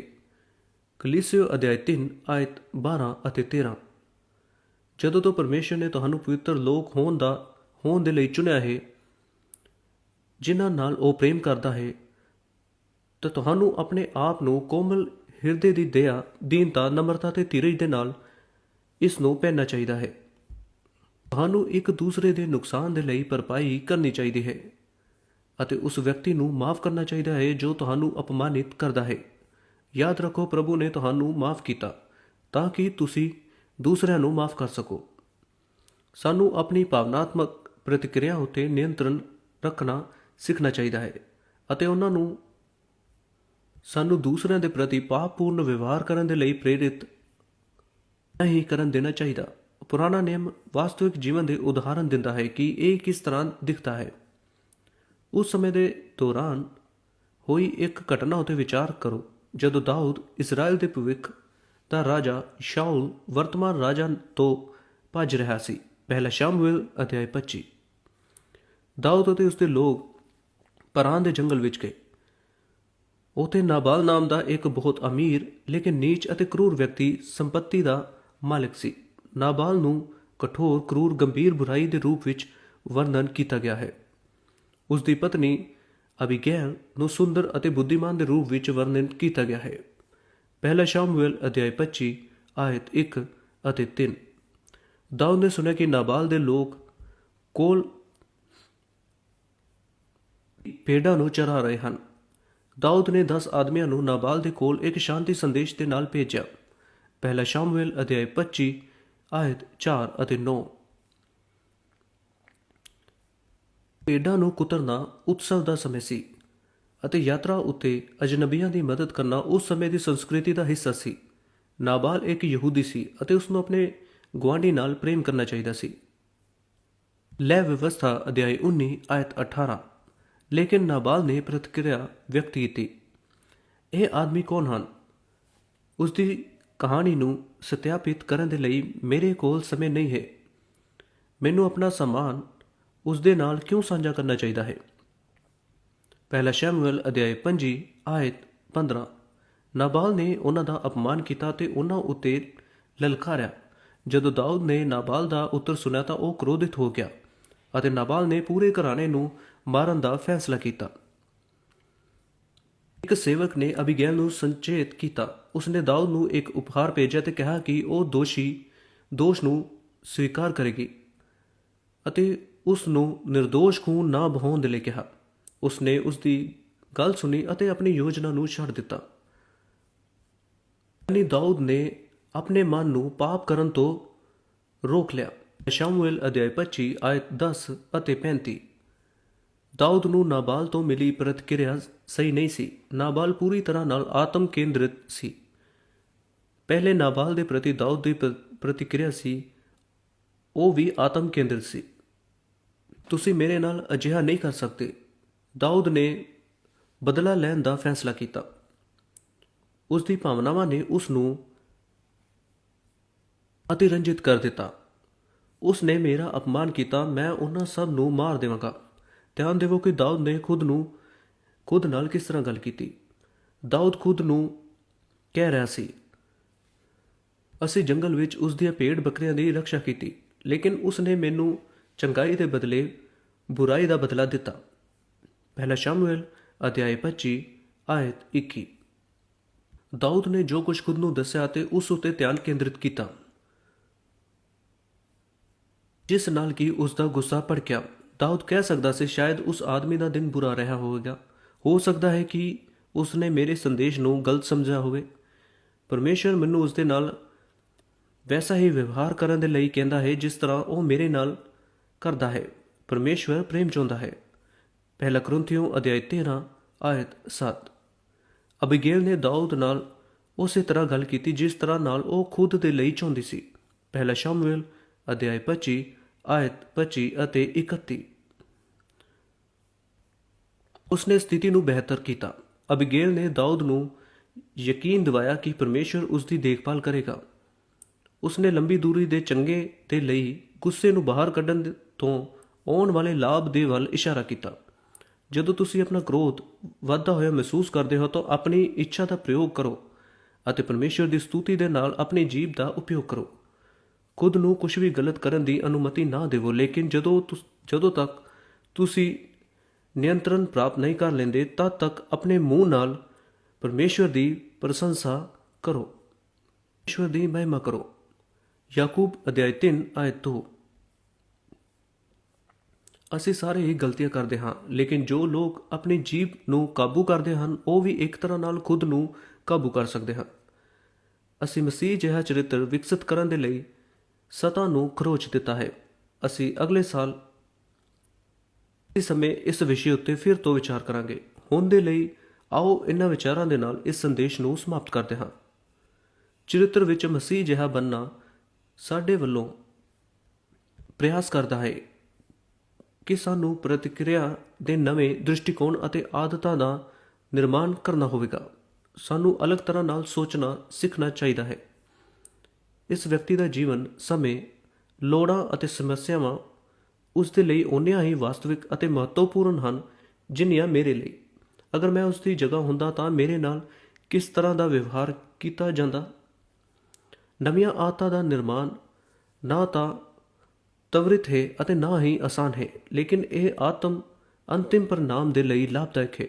ਕਲੀਸਿਓ ਅਧਿਆਇ 3 ਆਇਤ 12 ਅਤੇ 13 ਜਦੋਂ ਤੋਂ ਪਰਮੇਸ਼ਰ ਨੇ ਤੁਹਾਨੂੰ ਪਵਿੱਤਰ ਲੋਕ ਹੋਣ ਦਾ, ਹੋਣ ਦੇ ਲਈ ਚੁਣਿਆ ਹੈ ਜਿਨ੍ਹਾਂ ਨਾਲ ਉਹ ਪ੍ਰੇਮ ਕਰਦਾ ਹੈ, ਤਾਂ ਤੁਹਾਨੂੰ ਆਪਣੇ ਆਪ ਨੂੰ ਕੋਮਲ ਹਿਰਦੇ ਦੀ ਦਇਆ, ਦੀਨਤਾ, ਨਮਰਤਾ ਤੇ ਧੀਰਜ ਦੇ ਨਾਲ ਇਸ ਨੂੰ ਪਹਿਨਣਾ ਚਾਹੀਦਾ ਹੈ। ਤੁਹਾਨੂੰ ਇੱਕ ਦੂਸਰੇ ਦੇ ਨੁਕਸਾਨ ਦੇ ਲਈ ਭਰਪਾਈ ਕਰਨੀ ਚਾਹੀਦੀ ਹੈ ਅਤੇ ਉਸ ਵਿਅਕਤੀ ਨੂੰ ਮਾਫ ਕਰਨਾ ਚਾਹੀਦਾ ਹੈ ਜੋ ਤੁਹਾਨੂੰ ਅਪਮਾਨਿਤ ਕਰਦਾ ਹੈ। ਯਾਦ ਰੱਖੋ, ਪ੍ਰਭੂ ਨੇ ਤੁਹਾਨੂੰ ਮਾਫ ਕੀਤਾ ਤਾਂ ਕਿ ਤੁਸੀਂ ਦੂਸਰਿਆਂ ਨੂੰ ਮਾਫ ਕਰ ਸਕੋ। ਸਾਨੂੰ ਆਪਣੀ ਭਾਵਨਾਤਮਕ ਪ੍ਰਤੀਕਿਰਿਆ ਉੱਤੇ ਨਿਯੰਤਰਣ ਰੱਖਣਾ ਸਿੱਖਣਾ ਚਾਹੀਦਾ ਹੈ ਅਤੇ ਉਹਨਾਂ ਨੂੰ ਸਾਨੂੰ ਦੂਸਰਿਆਂ ਦੇ ਪ੍ਰਤੀ ਪਾਪਪੂਰਨ ਵਿਵਹਾਰ ਕਰਨ ਦੇ ਲਈ ਪ੍ਰੇਰਿਤ ਨਹੀਂ ਕਰਨ ਦੇਣਾ ਚਾਹੀਦਾ। ਪੁਰਾਣਾ ਨਿਯਮ ਵਾਸਤਵਿਕ ਜੀਵਨ ਦੇ ਉਦਾਹਰਣ ਦਿੰਦਾ ਹੈ ਕਿ ਇਹ ਕਿਸ ਤਰ੍ਹਾਂ ਦਿਖਦਾ ਹੈ। ਉਸ ਸਮੇਂ ਦੇ ਦੌਰਾਨ ਹੋਈ ਇੱਕ ਘਟਨਾ ਉਤੇ ਵਿਚਾਰ ਕਰੋ। ਜਦੋਂ ਦਾਊਦ ਇਸਰਾਇਲ ਦੇ ਭਵਿੱਖ ਦਾ ਰਾਜਾ ਸ਼ਾਉਲ ਵਰਤਮਾਨ ਰਾਜਾ ਤੋਂ ਭੱਜ ਰਿਹਾ ਸੀ। ਪਹਿਲਾ ਸ਼ਾਮੂਏਲ ਅਧਿਆਇ 25 ਦਾਊਦ ਅਤੇ ਉਸਦੇ ਲੋਕ ਪਰਾਂ ਦੇ ਜੰਗਲ ਵਿੱਚ ਗਏ। ਉਥੇ ਨਾਬਾਲ ਨਾਮ ਦਾ ਇੱਕ ਬਹੁਤ ਅਮੀਰ, ਲੇਕਿਨ ਨੀਚ ਅਤੇ ਕਰੂਰ ਵਿਅਕਤੀ ਸੰਪਤੀ ਦਾ ਮਾਲਕ ਸੀ। ਨਾਬਾਲ ਨੂੰ ਕਠੋਰ, ਕਰੂਰ, ਗੰਭੀਰ ਬੁਰਾਈ ਦੇ ਰੂਪ ਵਿੱਚ ਵਰਣਨ ਕੀਤਾ ਗਿਆ ਹੈ। ਉਸ ਦੀ ਪਤਨੀ ਅਬੀਗੈਲ ਨੂੰ ਸੁੰਦਰ ਅਤੇ ਬੁੱਧੀਮਾਨ ਦੇ ਰੂਪ ਵਿੱਚ ਵਰਣਨ ਕੀਤਾ ਗਿਆ ਹੈ। ਪਹਿਲਾ ਸ਼ਾਮੂਏਲ ਅਧਿਆਇ 25 ਆਇਤ 1 ਅਤੇ 3 ਦਾਊਦ ਨੇ ਸੁਣਿਆ ਕਿ ਨਾਬਾਲ ਦੇ ਲੋਕ ਕੋਲ ਭੇਡਾਂ ਨੂੰ ਚਰਾ ਰਹੇ ਹਨ। ਦਾਊਦ ਨੇ 10 ਆਦਮੀਆਂ ਨੂੰ ਨਾਬਾਲ ਦੇ ਕੋਲ ਇੱਕ ਸ਼ਾਂਤੀ ਸੰਦੇਸ਼ ਦੇ ਨਾਲ ਭੇਜਿਆ। ਪਹਿਲਾ ਸ਼ਾਮੂਏਲ, ਅਧਿਆਇ 25 ਆਇਤ 4 ਅਤੇ 9 ਭੇਡਾਂ ਨੂੰ ਕੁਤਰਨਾ ਉਤਸਵ ਦਾ ਸਮੇਂ ਸੀ ਅਤੇ ਯਾਤਰਾ ਉੱਤੇ ਅਜਨਬੀਆਂ ਦੀ ਮਦਦ ਕਰਨਾ ਉਸ ਸਮੇਂ ਦੀ ਸੰਸਕ੍ਰਿਤੀ ਦਾ ਹਿੱਸਾ ਸੀ। ਨਾਬਾਲ ਇੱਕ ਯਹੂਦੀ ਸੀ ਅਤੇ ਉਸ ਨੂੰ ਆਪਣੇ ਗੁਆਂਢੀ ਨਾਲ ਪ੍ਰੇਮ ਕਰਨਾ ਚਾਹੀਦਾ ਸੀ। ਲੈ ਵਿਵਸਥਾ, ਅਧਿਆਇ 19 ਆਇਤ 18 ਲੇਕਿਨ ਨਾਬਾਲ ਨੇ ਪ੍ਰਤੀਕਿਰਿਆ ਵਿਅਕਤ ਕੀਤੀ। ਇਹ ਆਦਮੀ ਕੌਣ ਹਨ? ਉਸ ਦੀ ਕਹਾਣੀ ਨੂੰ ਸਤਿਆਪਿਤ ਕਰਨ ਦੇ ਲਈ ਮੇਰੇ ਕੋਲ ਸਮੇਂ ਨਹੀਂ ਹੈ। ਮੈਨੂੰ ਆਪਣਾ ਸਮਾਨ ਉਸ ਦੇ ਨਾਲ ਕਿਉਂ ਸਾਂਝਾ ਕਰਨਾ ਚਾਹੀਦਾ ਹੈ? ਪਹਿਲਾ ਸ਼ਮੂਏਲ ਅਧਿਆਇ 25 ਆਇਤ 15 ਨਾਬਾਲ ਨੇ ਉਹਨਾਂ ਦਾ ਅਪਮਾਨ ਕੀਤਾ ਤੇ ਉਹਨਾਂ ਉੱਤੇ ਲਲਕਾਰਿਆ। ਜਦੋਂ ਦਾਊਦ ਨੇ ਨਾਬਾਲ ਦਾ ਉੱਤਰ ਸੁਣਿਆ ਤਾਂ ਉਹ ਕ੍ਰੋਧਿਤ ਹੋ ਗਿਆ ਅਤੇ ਨਾਬਾਲ ਨੇ ਪੂਰੇ ਘਰਾਣੇ ਨੂੰ ਮਾਰਨ ਦਾ ਫੈਸਲਾ ਕੀਤਾ। ਇੱਕ ਸੇਵਕ ਨੇ ਅਬੀਗੈਲ ਨੂੰ ਸੰਚੇਤ ਕੀਤਾ। ਉਸਨੇ ਦਾਊਦ ਨੂੰ ਇੱਕ ਉਪਹਾਰ ਭੇਜਿਆ ਤੇ ਕਿਹਾ ਕਿ ਉਹ ਦੋਸ਼ੀ, ਦੋਸ਼ ਨੂੰ ਸਵੀਕਾਰ ਕਰੇਗੀ ਅਤੇ ਉਸ ਨੂੰ નિર્ਦੋਸ਼ ਖੂਨ ਨਾ ਬਹਾਉਣ ਦੇ ਲਈ ਕਿਹਾ। ਉਸਨੇ ਉਸ ਦੀ ਗੱਲ ਸੁਣੀ ਅਤੇ ਆਪਣੀ ਯੋਜਨਾ ਨੂੰ ਛੱਡ ਦਿੱਤਾ। ਯਾਨੀ ਦਾਊਦ ਨੇ ਆਪਣੇ ਮਨ ਨੂੰ ਪਾਪ ਕਰਨ ਤੋਂ ਰੋਕ ਲਿਆ। ਸ਼ਮੂਏਲ ਅਧਿਆਇ 25 ਆਇਤ 10 ਅਤੇ 35 ਦਾਊਦ ਨੂੰ ਨਾਬਾਲ ਤੋਂ ਮਿਲੀ ਪ੍ਰਤੀਕਿਰਿਆ ਸਹੀ ਨਹੀਂ ਸੀ। ਨਾਬਾਲ ਪੂਰੀ ਤਰ੍ਹਾਂ ਨਾਲ ਆਤਮ ਕੇਂਦਰਿਤ ਸੀ। ਪਹਿਲੇ ਨਾਬਾਲ ਦੇ ਪ੍ਰਤੀ ਦਾਊਦ ਦੀ ਪ੍ਰ- ਪ੍ਰਤੀਕਿਰਿਆ ਸੀ, ਉਹ ਵੀ ਆਤਮ ਕੇਂਦਰਿਤ ਸੀ। ਤੁਸੀਂ ਮੇਰੇ ਨਾਲ ਅਜਿਹਾ ਨਹੀਂ ਕਰ ਸਕਦੇ। ਦਾਊਦ ਨੇ ਬਦਲਾ ਲੈਣ ਦਾ ਫੈਸਲਾ ਕੀਤਾ। ਉਸ ਦੀ ਭਾਵਨਾਵਾਂ ਨੇ ਉਸ ਨੂੰ ਅਤਿਰੰਜਿਤ ਕਰ ਦਿੱਤਾ। ਉਸ ਨੇ ਮੇਰਾ ਅਪਮਾਨ ਕੀਤਾ, ਮੈਂ ਉਹਨਾਂ ਸਭ ਨੂੰ ਮਾਰ ਦੇਵਾਂਗਾ। ਧਿਆਨ ਦੇਵੋ ਕਿ ਦਾਊਦ ਨੇ ਖੁਦ ਨੂੰ, ਖੁਦ ਨਾਲ ਕਿਸ ਤਰ੍ਹਾਂ ਗੱਲ ਕੀਤੀ? ਦਾਊਦ ਖੁਦ ਨੂੰ ਕਹਿ ਰਿਹਾ ਸੀ, ਅਸੀਂ ਜੰਗਲ ਵਿੱਚ ਉਸ ਦੀਆਂ ਪੇੜ ਬੱਕਰੀਆਂ ਦੀ ਰੱਖਿਆ ਕੀਤੀ, ਲੇਕਿਨ ਉਸ ਨੇ ਮੈਨੂੰ ਚੰਗਾਈ ਦੇ ਬਦਲੇ ਬੁਰਾਈ ਦਾ ਬਦਲਾ ਦਿੱਤਾ। ਪਹਿਲਾ ਸ਼ਮੂਏਲ, ਅਧਿਆਇ 25 ਆਇਤ 21 ਦਾਊਦ ਨੇ ਜੋ ਕੁਝ ਖੁਦ ਨੂੰ ਦੱਸਿਆ ਤੇ ਉਸ ਉਤੇ ਧਿਆਨ ਕੇਂਦਰਿਤ ਕੀਤਾ, ਜਿਸ ਨਾਲ ਕਿ ਉਸ ਦਾ ਗੁੱਸਾ ਭੜਕਿਆ। ਦਾਊਦ ਕਹਿ ਸਕਦਾ ਸੀ, ਸ਼ਾਇਦ ਉਸ ਆਦਮੀ ਦਾ ਦਿਨ ਬੁਰਾ ਰਿਹਾ ਹੋਵੇਗਾ। ਹੋ ਸਕਦਾ ਹੈ ਕਿ ਉਸ ਨੇ ਮੇਰੇ ਸੰਦੇਸ਼ ਨੂੰ ਗਲਤ ਸਮਝਿਆ ਹੋਵੇ। ਪਰਮੇਸ਼ਰ ਮੈਨੂੰ ਉਸ ਦੇ ਨਾਲ ਵੈਸਾ ਹੀ ਵਿਵਹਾਰ ਕਰਨ ਦੇ ਲਈ ਕਹਿੰਦਾ ਹੈ, ਜਿਸ ਤਰ੍ਹਾਂ ਉਹ ਮੇਰੇ ਨਾਲ ਕਰਦਾ ਹੈ। ਪਰਮੇਸ਼ਵਰ ਪ੍ਰੇਮ ਚਾਹੁੰਦਾ ਹੈ। ਪਹਿਲਾ ਕਰੰਥੀਓ ਅਧਿਆਇ 13 ਆਇਤ 7 ਅਬੀਗੇਲ ਨੇ ਦਾਊਦ ਨਾਲ ਉਸੇ ਤਰ੍ਹਾਂ ਗੱਲ ਕੀਤੀ, ਜਿਸ ਤਰ੍ਹਾਂ ਨਾਲ ਉਹ ਖੁਦ ਦੇ ਲਈ ਚਾਹੁੰਦੀ ਸੀ। ਪਹਿਲਾ ਸ਼ਮੂਏਲ ਅਧਿਆਇ 25 ਆਇਤ 25 ਅਤੇ 31 ਉਸਨੇ ਸਥਿਤੀ ਨੂੰ ਬਿਹਤਰ ਕੀਤਾ। ਅਬੀਗੇਲ ਨੇ ਦਾਊਦ ਨੂੰ ਯਕੀਨ ਦਿਵਾਇਆ ਕਿ ਪਰਮੇਸ਼ਰ ਉਸ ਦੀ ਦੇਖਭਾਲ ਕਰੇਗਾ। ਉਸਨੇ ਲੰਬੀ ਦੂਰੀ ਦੇ ਚੰਗੇ ਦੇ ਲਈ ਗੁੱਸੇ ਨੂੰ ਬਾਹਰ ਕੱਢਣ ਤੋਂ ਆਉਣ ਵਾਲੇ ਲਾਭ ਦੇ ਵੱਲ ਇਸ਼ਾਰਾ ਕੀਤਾ। ਜਦੋਂ ਤੁਸੀਂ ਆਪਣਾ ਕ੍ਰੋਧ ਵੱਧਦਾ ਹੋਇਆ ਮਹਿਸੂਸ ਕਰਦੇ ਹੋ ਤਾਂ ਆਪਣੀ ਇੱਛਾ ਦਾ ਪ੍ਰਯੋਗ ਕਰੋ ਅਤੇ ਪਰਮੇਸ਼ਰ ਦੀ ਸਤੂਤੀ ਦੇ ਨਾਲ ਆਪਣੀ ਜੀਭ ਦਾ ਉਪਯੋਗ ਕਰੋ। ਖੁਦ ਨੂੰ ਕੁਝ ਵੀ ਗਲਤ ਕਰਨ ਦੀ ਅਨੁਮਤੀ ਨਾ ਦੇਵੋ, ਲੇਕਿਨ ਜਦੋਂ ਤੁਸ- ਜਦੋਂ ਤੱਕ ਤੁਸੀਂ ਨਿਯੰਤਰਣ ਪ੍ਰਾਪਤ ਨਹੀਂ ਕਰ ਲੈਂਦੇ, ਤਦ ਤੱਕ ਆਪਣੇ ਮੂੰਹ ਨਾਲ ਪਰਮੇਸ਼ਰ ਦੀ ਪ੍ਰਸ਼ੰਸਾ ਕਰੋ। ਪਰਮੇਸ਼ਰ ਦੀ ਮਹਿਮਾ ਕਰੋ। ਯਾਕੂਬ ਅਧਿਆਇ 3 ਆਇਤ 2 ਅਸੀਂ ਸਾਰੇ ਹੀ ਗਲਤੀਆਂ ਕਰਦੇ ਹਾਂ, ਲੇਕਿਨ ਜੋ ਲੋਕ ਆਪਣੀ ਜੀਭ ਨੂੰ ਕਾਬੂ ਕਰਦੇ ਹਨ, ਉਹ ਵੀ ਇੱਕ ਤਰ੍ਹਾਂ ਨਾਲ ਖੁਦ ਨੂੰ ਕਾਬੂ ਕਰ ਸਕਦੇ ਹਨ। ਅਸੀਂ ਮਸੀਹ ਜਿਹਾ ਚਰਿੱਤਰ ਵਿਕਸਿਤ ਕਰਨ ਦੇ ਲਈ ਸਤਾ ਨੂੰ ਖਰੋਚ ਦਿੱਤਾ ਹੈ। ਅਸੀਂ ਅਗਲੇ ਸਾਲ ਇਸ ਸਮੇਂ ਇਸ ਵਿਸ਼ੇ ਉੱਤੇ ਫਿਰ ਤੋਂ ਵਿਚਾਰ ਕਰਾਂਗੇ। ਹੁਣ ਦੇ ਲਈ ਆਓ ਇਹਨਾਂ ਵਿਚਾਰਾਂ ਦੇ ਨਾਲ ਇਸ ਸੰਦੇਸ਼ ਨੂੰ ਸਮਾਪਤ ਕਰਦੇ ਹਾਂ। ਚਰਿੱਤਰ ਵਿੱਚ ਮਸੀਹ ਜਿਹਾ ਬੰਨਾ ਸਾਡੇ ਵੱਲੋਂ ਪ੍ਰਯਾਸ ਕਰਦਾ ਹੈ ਕਿ ਸਾਨੂੰ ਪ੍ਰਤੀਕਿਰਿਆ ਦੇ ਨਵੇਂ ਦ੍ਰਿਸ਼ਟੀਕੋਣ ਅਤੇ ਆਦਤਾਂ ਦਾ ਨਿਰਮਾਣ ਕਰਨਾ ਹੋਵੇਗਾ। ਸਾਨੂੰ ਅਲੱਗ ਤਰ੍ਹਾਂ ਨਾਲ ਸੋਚਣਾ, ਸਿੱਖਣਾ ਚਾਹੀਦਾ ਹੈ। ਇਸ ਵਿਅਕਤੀ ਦਾ ਜੀਵਨ, ਸਮੇਂ, ਲੋੜਾਂ ਅਤੇ ਸਮੱਸਿਆਵਾਂ ਉਸ ਦੇ ਲਈ ਓਨੀਆਂ ਹੀ ਵਾਸਤਵਿਕ ਅਤੇ ਮਹੱਤਵਪੂਰਨ ਹਨ ਜਿੰਨੀਆਂ ਮੇਰੇ ਲਈ। ਅਗਰ ਮੈਂ ਉਸ ਦੀ ਜਗ੍ਹਾ ਹੁੰਦਾ ਤਾਂ ਮੇਰੇ ਨਾਲ ਕਿਸ ਤਰ੍ਹਾਂ ਦਾ ਵਿਵਹਾਰ ਕੀਤਾ ਜਾਂਦਾ? ਨਵੀਆਂ ਆਦਤਾਂ ਦਾ ਨਿਰਮਾਣ ਨਾ ਤਾਂ ਤਵਰਿਤ ਹੈ ਅਤੇ ਨਾ ਹੀ ਆਸਾਨ ਹੈ, ਲੇਕਿਨ ਇਹ ਆਤਮ ਅੰਤਿਮ ਪਰਿਣਾਮ ਦੇ ਲਈ ਲਾਭਦਾਇਕ ਹੈ।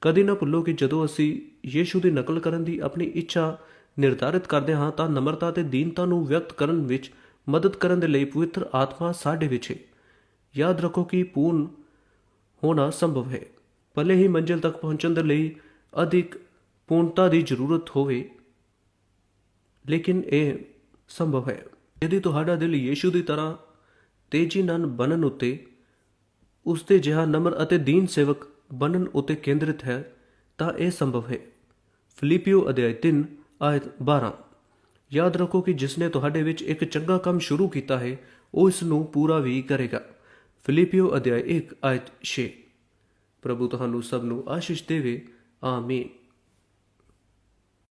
ਕਦੀ ਨਾ ਭੁੱਲੋ ਕਿ ਜਦੋਂ ਅਸੀਂ ਯੀਸ਼ੂ ਦੀ ਨਕਲ ਕਰਨ ਦੀ ਆਪਣੀ ਇੱਛਾ ਨਿਰਧਾਰਿਤ ਕਰਦੇ ਹਾਂ ਤਾਂ ਨਮਰਤਾ ਤੇ ਦੀਨਤਾ ਨੂੰ ਵਿਅਕਤ ਕਰਨ ਵਿੱਚ ਮਦਦ ਕਰਨ ਦੇ ਲਈ ਪਵਿੱਤਰ ਆਤਮਾ ਸਾਡੇ ਵਿੱਚ ਹੈ। ਯਾਦ ਰੱਖੋ ਕਿ ਪੂਰਨ ਹੋਣਾ ਸੰਭਵ ਹੈ। ਭਲੇ ਹੀ ਮੰਜ਼ਿਲ ਤੱਕ ਪਹੁੰਚਣ ਦੇ ਲਈ ਅਧਿਕ ਪੂਰਨਤਾ ਦੀ ਜ਼ਰੂਰਤ ਹੋਵੇ, ਲੇਕਿਨ ਇਹ ਸੰਭਵ ਹੈ। ਯਦि ਤੁਹਾਡਾ ਦਿਲ ਯੀਸ਼ੂ ਦੀ ਤਰ੍ਹਾਂ ਤੇਜ਼ੀ ਨਾਲ ਬਣਨ ਉਤੇ, ਉਸ ਤੇ ਜਿਹਾ ਨਮਰ ਅਤੇ ਦੀਨ ਸੇਵਕ ਬਣਨ ਉਤੇ ਕੇਂਦਰਿਤ ਹੈ, ਤਾਂ ਇਹ ਸੰਭਵ ਹੈ। ਫਿਲੀਪੀਓ ਅਧਿਆਇ 3 ਆਇਤ 12 ਯਾਦ ਰੱਖੋ ਕਿ ਜਿਸ ਨੇ ਤੁਹਾਡੇ ਵਿੱਚ ਇੱਕ ਚੰਗਾ ਕੰਮ ਸ਼ੁਰੂ ਕੀਤਾ ਹੈ, ਉਹ ਇਸ ਨੂੰ ਪੂਰਾ ਵੀ ਕਰੇਗਾ। ਫਿਲੀਪੀਓ ਅਧਿਆਇ 1 ਆਇਤ 6 ਪ੍ਰਭੂ ਤੁਹਾਨੂੰ ਸਭ ਨੂੰ ਆਸ਼ੀਸ਼ ਦੇਵੇ। ਆਮੀਨ।